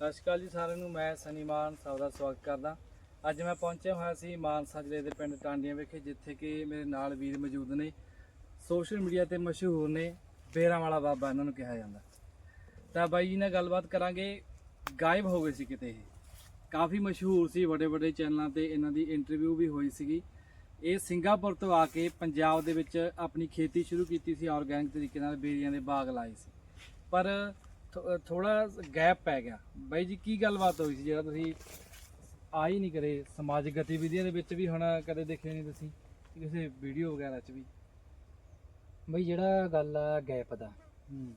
ਸਤਿ ਸ਼੍ਰੀ ਅਕਾਲ ਜੀ ਸਾਰਿਆਂ ਨੂੰ, ਮੈਂ ਸਨੀ ਮਾਨ, ਸਭ ਦਾ ਸਵਾਗਤ ਕਰਦਾ। ਅੱਜ ਮੈਂ ਪਹੁੰਚਿਆ ਹੋਇਆ ਸੀ ਮਾਨਸਾ ਜ਼ਿਲ੍ਹੇ ਦੇ ਪਿੰਡ ਟਾਂਡੀਆਂ ਵਿਖੇ, ਜਿੱਥੇ ਕਿ ਮੇਰੇ ਨਾਲ ਵੀਰ ਮੌਜੂਦ ਨੇ। ਸੋਸ਼ਲ ਮੀਡੀਆ ਤੇ ਮਸ਼ਹੂਰ ਨੇ ਬੇਰਾਂ ਵਾਲਾ ਬਾਬਾ, ਇਹਨਾਂ ਨੂੰ ਕਿਹਾ ਜਾਂਦਾ। ਤਾਂ ਬਾਈ ਜੀ ਨਾਲ ਗੱਲਬਾਤ ਕਰਾਂਗੇ, ਗਾਇਬ ਹੋ ਗਏ ਸੀ ਕਿਤੇ ਇਹ। ਕਾਫੀ ਮਸ਼ਹੂਰ ਸੀ ਵੱਡੇ ਵੱਡੇ ਚੈਨਲਾਂ ਤੇ ਇਹਨਾਂ ਦੀ ਇੰਟਰਵਿਊ ਵੀ ਹੋਈ ਸੀਗੀ। ਇਹ ਸਿੰਗਾਪੁਰ ਤੋਂ ਆ ਕੇ ਪੰਜਾਬ ਦੇ ਵਿੱਚ ਆਪਣੀ ਖੇਤੀ ਸ਼ੁਰੂ ਕੀਤੀ ਸੀ ਆਰਗੈਨਿਕ ਤਰੀਕੇ ਨਾਲ ਬੇਰੀਆਂ ਦੇ ਬਾਗ ਲਾਏ ਸੀ। ਪਰ ਥੋੜਾ ਗੈਪ ਪੈ ਗਿਆ। ਬਾਈ ਜੀ ਕੀ ਗੱਲਬਾਤ ਹੋਈ ਸੀ ਜਿਹੜਾ ਤੁਸੀਂ ਆ ਹੀ ਨਹੀਂ ਕਰੇ ਸਮਾਜਿਕ ਗਤੀਵਿਧੀਆਂ ਦੇ ਵਿੱਚ ਵੀ ਹੁਣ ਕਦੇ ਦੇਖੇ ਨਹੀਂ ਤੁਸੀਂ? ਕਿਸੇ ਵੀਡੀਓ ਵਗੈਰਾ 'ਚ ਵੀ? ਬਈ ਜਿਹੜਾ ਗੱਲ ਆ ਗੈਪ ਦਾ ਹੂੰ।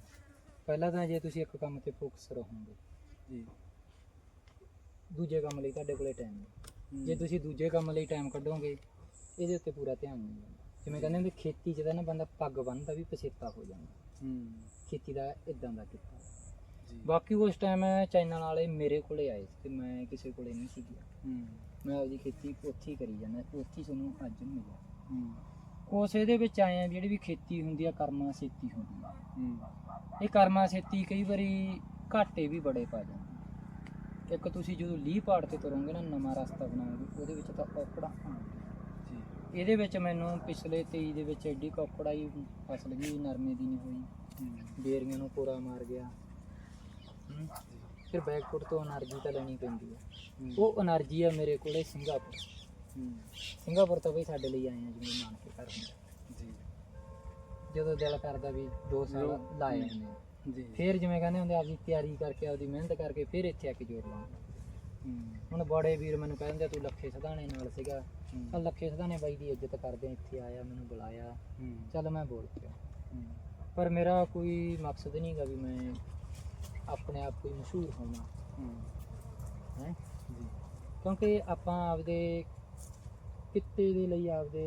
ਪਹਿਲਾਂ ਤਾਂ ਜੇ ਤੁਸੀਂ ਇੱਕ ਕੰਮ ਤੇ ਫੋਕਸ ਰਹੋਗੇ ਜੀ। ਦੂਜੇ ਕੰਮ ਲਈ ਤੁਹਾਡੇ ਕੋਲੇ ਟਾਈਮ ਨਹੀਂ। ਜੇ ਤੁਸੀਂ ਦੂਜੇ ਕੰਮ ਲਈ ਟਾਈਮ ਕੱਢੋਗੇ ਇਹਦੇ ਉੱਤੇ ਪੂਰਾ ਧਿਆਨ ਨਹੀਂ ਦੇਣਾ ਜਿਵੇਂ ਕਹਿੰਦੇ ਹੁੰਦੇ ਖੇਤੀ 'ਚ ਤਾਂ ਨਾ ਬੰਦਾ ਪੱਗ ਬੰਨਦਾ ਵੀ ਪਛੇਤਾ ਹੋ ਜਾਂਦਾ। ਹੂੰ। ਖੇਤੀ ਦਾ ਇਦਾਂ ਦਾ ਕੀਤਾ। ਬਾਕੀ ਉਸ ਟਾਈਮ ਚੈਨਲ ਵਾਲੇ ਮੇਰੇ ਕੋਲੇ ਆਏ ਸੀ ਤੇ ਮੈਂ ਕਿਸੇ ਕੋਲੇ ਨਹੀਂ ਸੀ ਗਿਆ। ਹੂੰ। ਮੈਂ ਆਪਦੀ ਖੇਤੀ ਉੱਥੇ ਹੀ ਕਰੀ ਜਾਂਦਾ ਉੱਥੇ ਤੁਹਾਨੂੰ ਅੱਜ ਮਿਲਿਆ। ਹੂੰ। ਉਸ ਇਹਦੇ ਵਿੱਚ ਆਏ ਆ ਜਿਹੜੀ ਵੀ ਖੇਤੀ ਹੁੰਦੀ ਆ ਕਰਮਾ ਛੇਤੀ ਹੁੰਦੀ ਆ। ਹੂੰ। ਇਹ ਕਰਮਾ ਛੇਤੀ ਕਈ ਵਾਰੀ ਘਾਟੇ ਵੀ ਬੜੇ ਪਾ ਜਾਂਦੇ ਇੱਕ ਤੁਸੀਂ ਜਦੋਂ ਲੀਹ ਪਾੜ ਤੇ ਤੁਰੋਗੇ ਨਾ ਨਵਾਂ ਰਸਤਾ ਬਣਾਓਗੇ ਉਹਦੇ ਵਿੱਚ ਤਾਂ ਔਕੜਾਂ ਆਉਣਗੀਆਂ। ਜੀ। ਇਹਦੇ ਵਿੱਚ ਮੈਨੂੰ ਪਿਛਲੇ 23 ਦੇ ਵਿੱਚ ਐਡੀ ਔਕੜ ਆਈ ਫਸਲ ਵੀ ਨਰਮੇ ਦੀ ਨਹੀਂ ਹੋਈ। ਬੇਰੀਆਂ ਨੂੰ ਕੋਰਾ ਮਾਰ ਗਿਆ। ਫਿਰ ਬੈਕਪੋਰਟ ਤੋਂ એનર્ਜੀ ਤਾਂ ਲੈਣੀ ਪੈਂਦੀ ਹੈ। ਉਹ એનર્ਜੀ ਆ ਮੇਰੇ ਕੋਲੇ ਸਿੰਗਾਪੁਰ। ਸਿੰਗਾਪੁਰ ਤੋਂ ਵੀ ਸਾਡੇ ਲਈ ਆਏ ਆ ਜਿਵੇਂ ਮਾਨ ਕੇ ਘਰ ਜੀ। ਜਦੋਂ ਦਿਲ ਕਰਦਾ ਵੀ 2 ਸਾਲ ਲਾਏ ਨੇ ਜੀ। ਫਿਰ ਜਿਵੇਂ ਕਹਿੰਦੇ ਹੁੰਦੇ ਆਪਦੀ ਤਿਆਰੀ ਕਰਕੇ ਆਪਦੀ ਮਿਹਨਤ ਕਰਕੇ ਫਿਰ ਇੱਥੇ ਆ ਕੇ ਜੋੜ ਲਾਂਗਾ ਹੁਣ ਬੜੇ ਵੀਰ ਮੈਨੂੰ ਕਹਿੰਦੇ ਤੂੰ ਲੱਖੇ ਸਧਾਣੇ ਨਾਲ ਸੀਗਾ। ਤਾਂ ਲੱਖੇ ਸਧਾਣੇ ਬਾਈ ਦੀ ਇੱਜ਼ਤ ਕਰਦੇ ਇੱਥੇ ਆਇਆ ਮੈਨੂੰ ਬੁਲਾਇਆ। ਚੱਲ ਮੈਂ ਬੋਲ ਪਿਆ। ਪਰ ਮੇਰਾ ਕੋਈ ਮਕਸਦ ਨਹੀਂਗਾ ਵੀ ਮੈਂ ਆਪਣੇ ਆਪ ਕੋਈ ਮਸ਼ਹੂਰ ਹੋਣਾ। ਹੂੰ। ਹੈ? ਜੀ। ਕਿਉਂਕਿ ਆਪਾਂ ਆਪਦੇ ਕਿੱਤੇ ਦੇ ਲਈ ਆਪਦੇ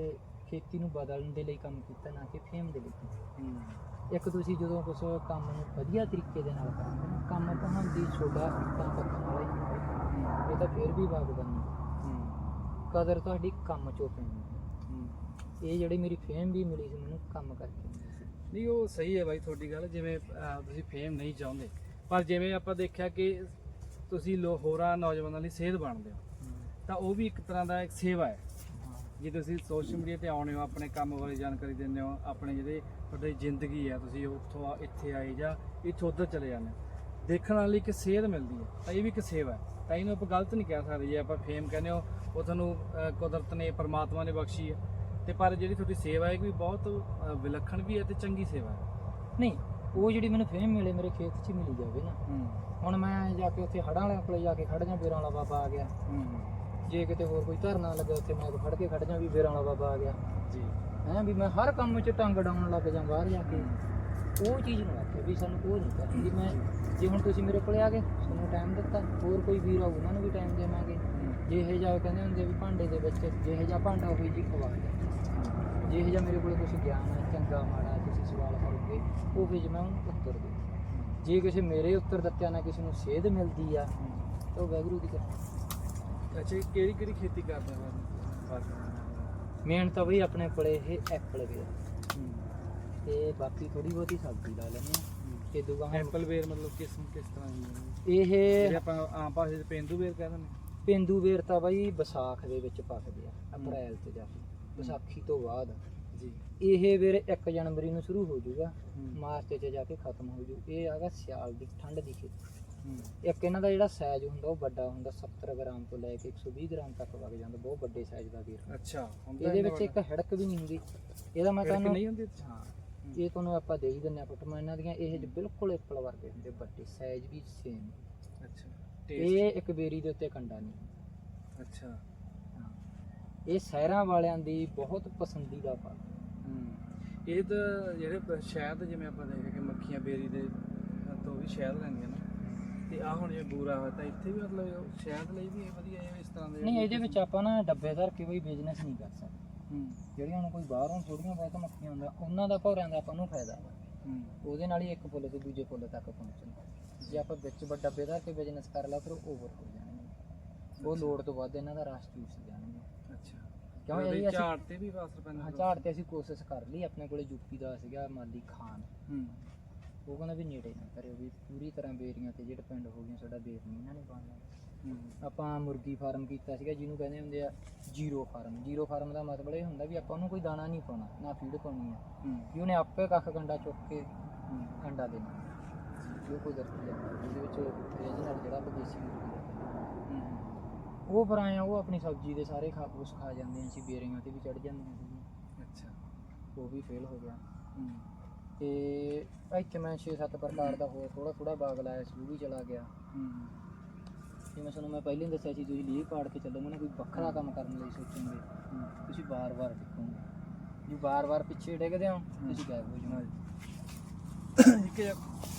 ਖੇਤੀ ਨੂੰ ਬਦਲਣ ਦੇ ਲਈ ਕੰਮ ਕੀਤਾ ਨਾ ਕਿ ਫੇਮ ਦੇ ਲਈ। ਹੂੰ। ਇੱਕ ਤੁਸੀਂ ਜਦੋਂ ਕੁਝ ਕੰਮ ਨੂੰ ਵਧੀਆ ਤਰੀਕੇ ਦੇ ਨਾਲ ਕਰੋਗੇ ਨਾ ਕੰਮ ਤੁਹਾਡੀ ਛੋਟਾ ਇੱਟਾਂ ਪੱਥਰ ਵਾਲਾ ਹੀ। ਇਹ ਤਾਂ ਫਿਰ ਵੀ ਹੂੰ। ਕਦਰ ਤੁਹਾਡੀ ਕੰਮ ਚੋਂ ਹੈ। ਹੂੰ। ਇਹ ਜਿਹੜੀ ਮੇਰੀ ਫੇਮ ਵੀ ਮਿਲੀ ਸੀ ਮੈਨੂੰ ਕੰਮ ਕਰਕੇ ਨਹੀਂ ਉਹ ਸਹੀ ਹੈ ਬਾਈ ਤੁਹਾਡੀ ਗੱਲ। ਜਿਵੇਂ ਤੁਸੀਂ ਫੇਮ ਨਹੀਂ ਚਾਹੁੰਦੇ ਪਰ ਜਿਵੇਂ ਆਪਾਂ ਦੇਖਿਆ ਕਿ ਤੁਸੀਂ ਲੋ ਹੋਰਾਂ ਨੌਜਵਾਨਾਂ ਲਈ ਸੇਧ ਬਣਦੇ ਹੋ ਤਾਂ ਉਹ ਵੀ ਇੱਕ ਤਰ੍ਹਾਂ ਦਾ ਇੱਕ ਸੇਵਾ ਹੈ। ਜੇ ਤੁਸੀਂ ਸੋਸ਼ਲ ਮੀਡੀਆ ਤੇ ਆਉਣੇ ਹੋ ਆਪਣੇ ਕੰਮ ਬਾਰੇ ਜਾਣਕਾਰੀ ਦਿੰਦੇ ਹੋ ਆਪਣੇ ਜਿਹੜੇ ਤੁਹਾਡੀ ਜ਼ਿੰਦਗੀ ਹੈ ਤੁਸੀਂ ਉੱਥੋਂ ਆ- ਇੱਥੇ ਆਏ ਜਾਂ ਇੱਥੋਂ ਉੱਧਰ ਚਲੇ ਜਾਂਦੇ ਹੋ ਦੇਖਣ ਵਾਲੀ ਇੱਕ ਸੇਧ ਮਿਲਦੀ ਹੈ ਤਾਂ ਇਹ ਵੀ ਇੱਕ ਸੇਵਾ ਹੈ। ਤਾਂ ਇਹਨੂੰ ਆਪਾਂ ਗਲਤ ਨਹੀਂ ਕਹਿ ਸਕਦੇ ਜੇ ਆਪਾਂ ਫੇਮ ਕਹਿੰਦੇ ਹੋ ਉਹ ਤੁਹਾਨੂੰ ਅਹ, ਕੁਦਰਤ ਨੇ ਪਰਮਾਤਮਾ ਨੇ ਬਖਸ਼ੀ ਹੈ। ਤੇ ਪਰ ਜਿਹੜੀ ਤੁਹਾਡੀ ਸੇਵਾ ਹੈ ਇਹ ਵੀ ਬਹੁਤ ਅਹ, ਵਿਲੱਖਣ ਵੀ ਹੈ ਤੇ ਚੰਗੀ ਸੇਵਾ ਹੈ। ਨਹੀਂ ਉਹ ਜਿਹੜੀ ਮੈਨੂੰ ਫੇਮ ਮਿਲੇ ਮੇਰੇ ਖੇਤ 'ਚ ਹੀ ਮਿਲੀ ਜਾਵੇ ਨਾ। ਹੁਣ ਮੈਂ ਜਾ ਕੇ ਉੱਥੇ ਹੜਾਂ ਵਾਲਿਆਂ ਕੋਲੇ ਜਾ ਕੇ ਖੜ ਜਾ ਬੇਰਾਂ ਵਾਲਾ ਬਾਬਾ ਆ ਗਿਆ। ਜੇ ਕਿਤੇ ਹੋਰ ਕੋਈ ਧਰਨਾ ਲੱਗਾ ਉੱਥੇ ਮੈਂ ਫੜ ਕੇ ਖੜ ਜਾ ਵੀ ਬੇਰਾਂ ਵਾਲਾ ਬਾਬਾ ਆ ਗਿਆ। ਜੀ। ਹੈਂ ਵੀ ਮੈਂ ਹਰ ਕੰਮ 'ਚ ਟੰਗ ਡਾਉਣ ਲੱਗ ਜਾ ਬਾਹਰ ਜਾ ਕੇ। ਉਹ ਚੀਜ਼ ਨੂੰ ਆਖਿਆ ਵੀ ਸਾਨੂੰ ਉਹ ਨਹੀਂ ਕਰਨੀ। ਮੈਂ ਜੇ ਹੁਣ ਤੁਸੀਂ ਮੇਰੇ ਕੋਲੇ ਆ ਗਏ ਤੁਹਾਨੂੰ ਟਾਈਮ ਦਿੱਤਾ। ਹੋਰ ਕੋਈ ਵੀਰ ਆਊ ਉਹਨਾਂ ਨੂੰ ਵੀ ਟਾਈਮ ਦੇਵਾਂਗੇ। ਜੇ ਇਹ ਜਾ ਕਹਿੰਦੇ ਹੁੰਦੇ ਵੀ ਭਾਂਡੇ ਦੇ ਵਿੱਚ ਜਿਹੇ ਜਿਹਾ ਭਾਂਡਾ ਹੋਈ ਜੀ ਖਵਾ ਦੇ ਜਿਹੇ ਜਿਹਾ ਮੇਰੇ ਕੋਲੇ ਕੁਝ ਗਿਆਨ ਹੈ ਚੰਗਾ ਮਾੜਾ ਤੁਸੀਂ ਸਵਾਲ ਕਰੋਗੇ ਉਹ ਵੀ ਮੈਂ ਉਹਨੂੰ ਉੱਤਰ ਦੇ ਜੇ ਕਿਸੇ ਮੇਰੇ ਉੱਤਰ ਦਿੱਤਿਆਂ ਨਾਲ ਕਿਸੇ ਨੂੰ ਸੇਧ ਮਿਲਦੀ ਆ ਤਾਂ ਉਹ ਵੈਗਰੂ ਦੀ ਕਰ ਅੱਛਾ ਕਿਹੜੀ ਕਿਹੜੀ ਖੇਤੀ ਕਰਦੇ ਹੋ ਮੇਨ ਤਾਂ ਬਈ ਆਪਣੇ ਕੋਲੇ ਇਹ ਐਪਲ ਵੇ ਤੇ ਬਾਕੀ ਥੋੜੀ ਬਹੁਤੀ ਸਬਜ਼ੀ ਲਾ ਲੈਂਦੇ ਆ ਤੇ ਦੂਗਾ ਐਪਲ ਵੇਰ ਮਤਲਬ ਕਿਸ ਕਿਸ ਤਰ੍ਹਾਂ ਦੀ? ਇਹ ਜਿਹੜੇ ਆਪਾਂ ਆਮ ਭਾਸ਼ਾ 'ਚ ਪੇਂਦੂ ਵੇਰ ਕਹਿੰਦੇ ਨੇ ਪੇਂਦੂ ਵੇਰ ਤਾਂ ਬਾਈ ਵਿਸਾਖ ਦੇ ਵਿੱਚ ਪੱਕਦੇ ਆ ਅਪ੍ਰੈਲ ਤੇ ਜਾ ਕੇ। ਵਿਸਾਖੀ ਤੋਂ ਬਾਅਦ। ਇਹ ਵੇਰ 1 ਜਨਵਰੀ ਨੂੰ ਸ਼ੁਰੂ ਹੋ ਜਾਊਗਾ ਮਾਰਚ 'ਚ ਜਾ ਕੇ ਖਤਮ ਹੋ ਜਾਊ। ਇਹ ਹੈਗਾ ਸਿਆਲ ਦੀ ਠੰਡ ਦੀ ਖੇਤੀ। ਇੱਕ ਇਹਨਾਂ ਦਾ ਜਿਹੜਾ ਸਾਈਜ਼ ਹੁੰਦਾ ਉਹ ਵੱਡਾ ਹੁੰਦਾ 70 ਗ੍ਰਾਮ ਤੋਂ ਲੈ ਕੇ 120 ਗ੍ਰਾਮ ਤੱਕ ਵਗ ਜਾਂਦਾ ਬਹੁਤ ਵੱਡੇ ਸਾਈਜ਼ ਦਾ ਵੀਰ। ਅੱਛਾ ਹੁੰਦਾ ਇਹਦੇ ਵਿੱਚ ਇੱਕ? ਹਿੜਕ ਵੀ ਨਹੀਂ ਹੁੰਦੀ। ਇਹਦਾ ਮੈਂ ਤੁਹਾਨੂੰ ਨਹੀਂ ਹੁੰਦੀ? ਹਾਂ ਇਹ ਤੁਹਾਨੂੰ ਆਪਾਂ ਦੇ ਹੀ ਦਿੰਦੇ ਆ ਫੋਟੋਆਂ ਇਹਨਾਂ ਦੀਆਂ। ਇਹ ਜ ਬਿਲਕੁਲ ਐਪਲ ਵਰਗੇ ਹੁੰਦੇ ਵੱਡੇ ਸਾਈਜ਼ ਵੀ ਸੇਮ ਅੱਛਾ ਇਹ ਇੱਕ ਬੇਰੀ ਦੇ ਉੱਤੇ ਕੰਡਾ ਨਹੀਂ ਅੱਛਾ। ਇਹ ਸ਼ਹਿਰਾਂ ਵਾਲਿਆਂ ਦੀ ਬਹੁਤ ਪਸੰਦੀਦਾ ਫਲ। ਹੂੰ ਇਹ ਤਾਂ ਜਿਹੜੇ ਪ- ਸ਼ਹਿਦ ਜਿਵੇਂ ਆਪਾਂ ਦੇਖਿਆ ਕਿ ਮੱਖੀਆਂ ਬੇਰੀ ਦੇ ਤੋਂ ਵੀ ਸ਼ਹਿਦ ਲੈਂਦੀਆਂ ਨੇ। ਤੇ ਆ ਹੁਣ ਜਿਵੇਂ ਬੂਰਾ ਹੋਇਆ ਤਾਂ ਇੱਥੇ ਵੀ ਮਤਲਬ ਸ਼ਹਿਦ ਲਈ ਵੀ ਇਹ ਵਧੀਆ ਹੈ ਇਸ ਤਰ੍ਹਾਂ ਦੇ ਨਹੀਂ ਇਹਦੇ ਵਿੱਚ ਆਪਾਂ ਨਾ ਡੱਬੇ ਧਰ ਕੇ ਕੋਈ ਬਿਜ਼ਨਸ ਨਹੀਂ ਕਰ ਸਕਦੇ। ਹੂੰ। ਜਿਹੜੀਆਂ ਹੁਣ ਕੋਈ ਬਾਹਰੋਂ ਥੋੜੀਆਂ ਬਹੁਤ ਮੱਖੀਆਂ ਹੁੰਦਾ ਉਹਨਾਂ ਦਾ ਭੌਰਿਆਂ ਦਾ ਆਪਾਂ ਨੂੰ ਫਾਇਦਾ ਵਾ। ਹੂੰ। ਉਹਦੇ ਨਾਲ ਹੀ ਇੱਕ ਪੁੱਲ ਤੋਂ ਦੂਜੇ ਪੁੱਲ ਤੱਕ ਪਹੁੰਚਣਾ। ਜੇ ਆਪਾਂ ਵਿੱਚ ਵੱਡਾ ਡੱਬੇ ਧਰ ਕੇ ਬਿਜ਼ਨਸ ਕਰ ਲਾ ਫਿਰ ਓਵਰ ਹੋ ਜਾਣਗੇ। ਉਹ ਲੋੜ ਤੋਂ ਵੱਧ ਇਹਨਾਂ ਦਾ ਰਸ ਚੂਸ ਜਾਣਗੇ। ਕਿਉਂ ਇਹ ਅਸੀਂ- ਝਾੜ ਤੇ ਵੀ ਅਸਰ ਪੈਂਦਾ ਹਾਂ ਝਾੜ ਤੇ ਅਸੀਂ ਕੋਸ਼ਿਸ਼ ਕਰ ਲਈ ਆਪਣੇ ਕੋਲੇ ਯੂਪੀ ਦਾ ਸੀਗਾ ਮਾਲੀ ਖਾਨ। ਹੂੰ। ਉਹ ਕਹਿੰਦਾ ਵੀ ਨੇੜੇ ਨਾ ਕਰਿਓ ਵੀ ਪੂਰੀ ਤਰ੍ਹਾਂ ਬੇਰੀਆਂ ਤੇ ਜਿਹੜੇ ਪਿੰਡ ਹੋ ਗਈਆਂ ਸਾਡਾ ਬੇਰ ਨਹੀਂ ਇਹਨਾਂ ਨੇ ਪਾਉਣਾ ਹੂੰ। ਆਪਾਂ ਮੁਰਗੀ ਫਾਰਮ ਕੀਤਾ ਸੀਗਾ ਜਿਹਨੂੰ ਕਹਿੰਦੇ ਹੁੰਦੇ ਆ ਜੀਰੋ ਫਾਰਮ। ਜੀਰੋ ਫਾਰਮ ਦਾ ਮਤਲਬ ਇਹ ਹੁੰਦਾ ਵੀ ਆਪਾਂ ਉਹਨੂੰ ਕੋਈ ਦਾਣਾ ਨਹੀਂ ਪਾਉਣਾ ਨਾ ਫੀਡ ਪਾਉਣੀ ਆ। ਹੂੰ। ਵੀ ਉਹਨੇ ਆਪੇ ਕੱਖ ਕੰਡਾ ਚੁੱਕ ਕੇ ਹੂੰ। ਅੰਡਾ ਦੇਣਾ। ਜੋ ਕੋਈ ਦਰਤੀ ਆ ਉਹਦੇ ਵਿੱਚ ਰੇਜ ਨਾਲ ਜਿਹੜਾ ਆਪਾਂ ਦੇਸੀ ਮੁਰਗੀ ਦਾ। ਹੂੰ। ਉਹ ਫਿਰ ਆਏ ਆ ਉਹ ਆਪਣੀ ਸਬਜ਼ੀ ਦੇ ਸਾਰੇ ਖਾ ਉਸ ਖਾ ਜਾਂਦੇ ਸੀ ਬੇਰੀਆਂ ਤੇ ਵੀ ਚੜ ਜਾਂਦੀਆਂ ਸੀ ਅੱਛਾ। ਉਹ ਵੀ ਫੇਲ ਹੋ ਗਿਆ। ਤੇ ਇੱਥੇ ਮੈਂ 6-7 ਪ੍ਰਕਾਰ ਦਾ ਹੋਰ ਥੋੜਾ ਥੋੜਾ ਬਾਗ ਲਾਇਆ ਸੀ ਉਹ ਵੀ ਚਲਾ ਗਿਆ। ਜਿਵੇਂ ਤੁਹਾਨੂੰ ਮੈਂ ਪਹਿਲਾਂ ਹੀ ਦੱਸਿਆ ਸੀ ਤੁਸੀਂ ਲੀਹ ਪਾੜ ਕੇ ਚੱਲੋਗੇ ਨਾ ਕੋਈ ਵੱਖਰਾ ਕੰਮ ਕਰਨ ਲਈ ਸੋਚੋਗੇ ਤੁਸੀਂ ਬਾਰ-ਬਾਰ ਟਿਕੋਗੇ ਜੇ ਬਾਰ-ਬਾਰ ਪਿੱਛੇ ਡਿੱਗਦੇ ਹੋ ਤੁਸੀਂ ਗਾਇਬ ਹੋ ਜਾਓਗੇ। ਇੱਕ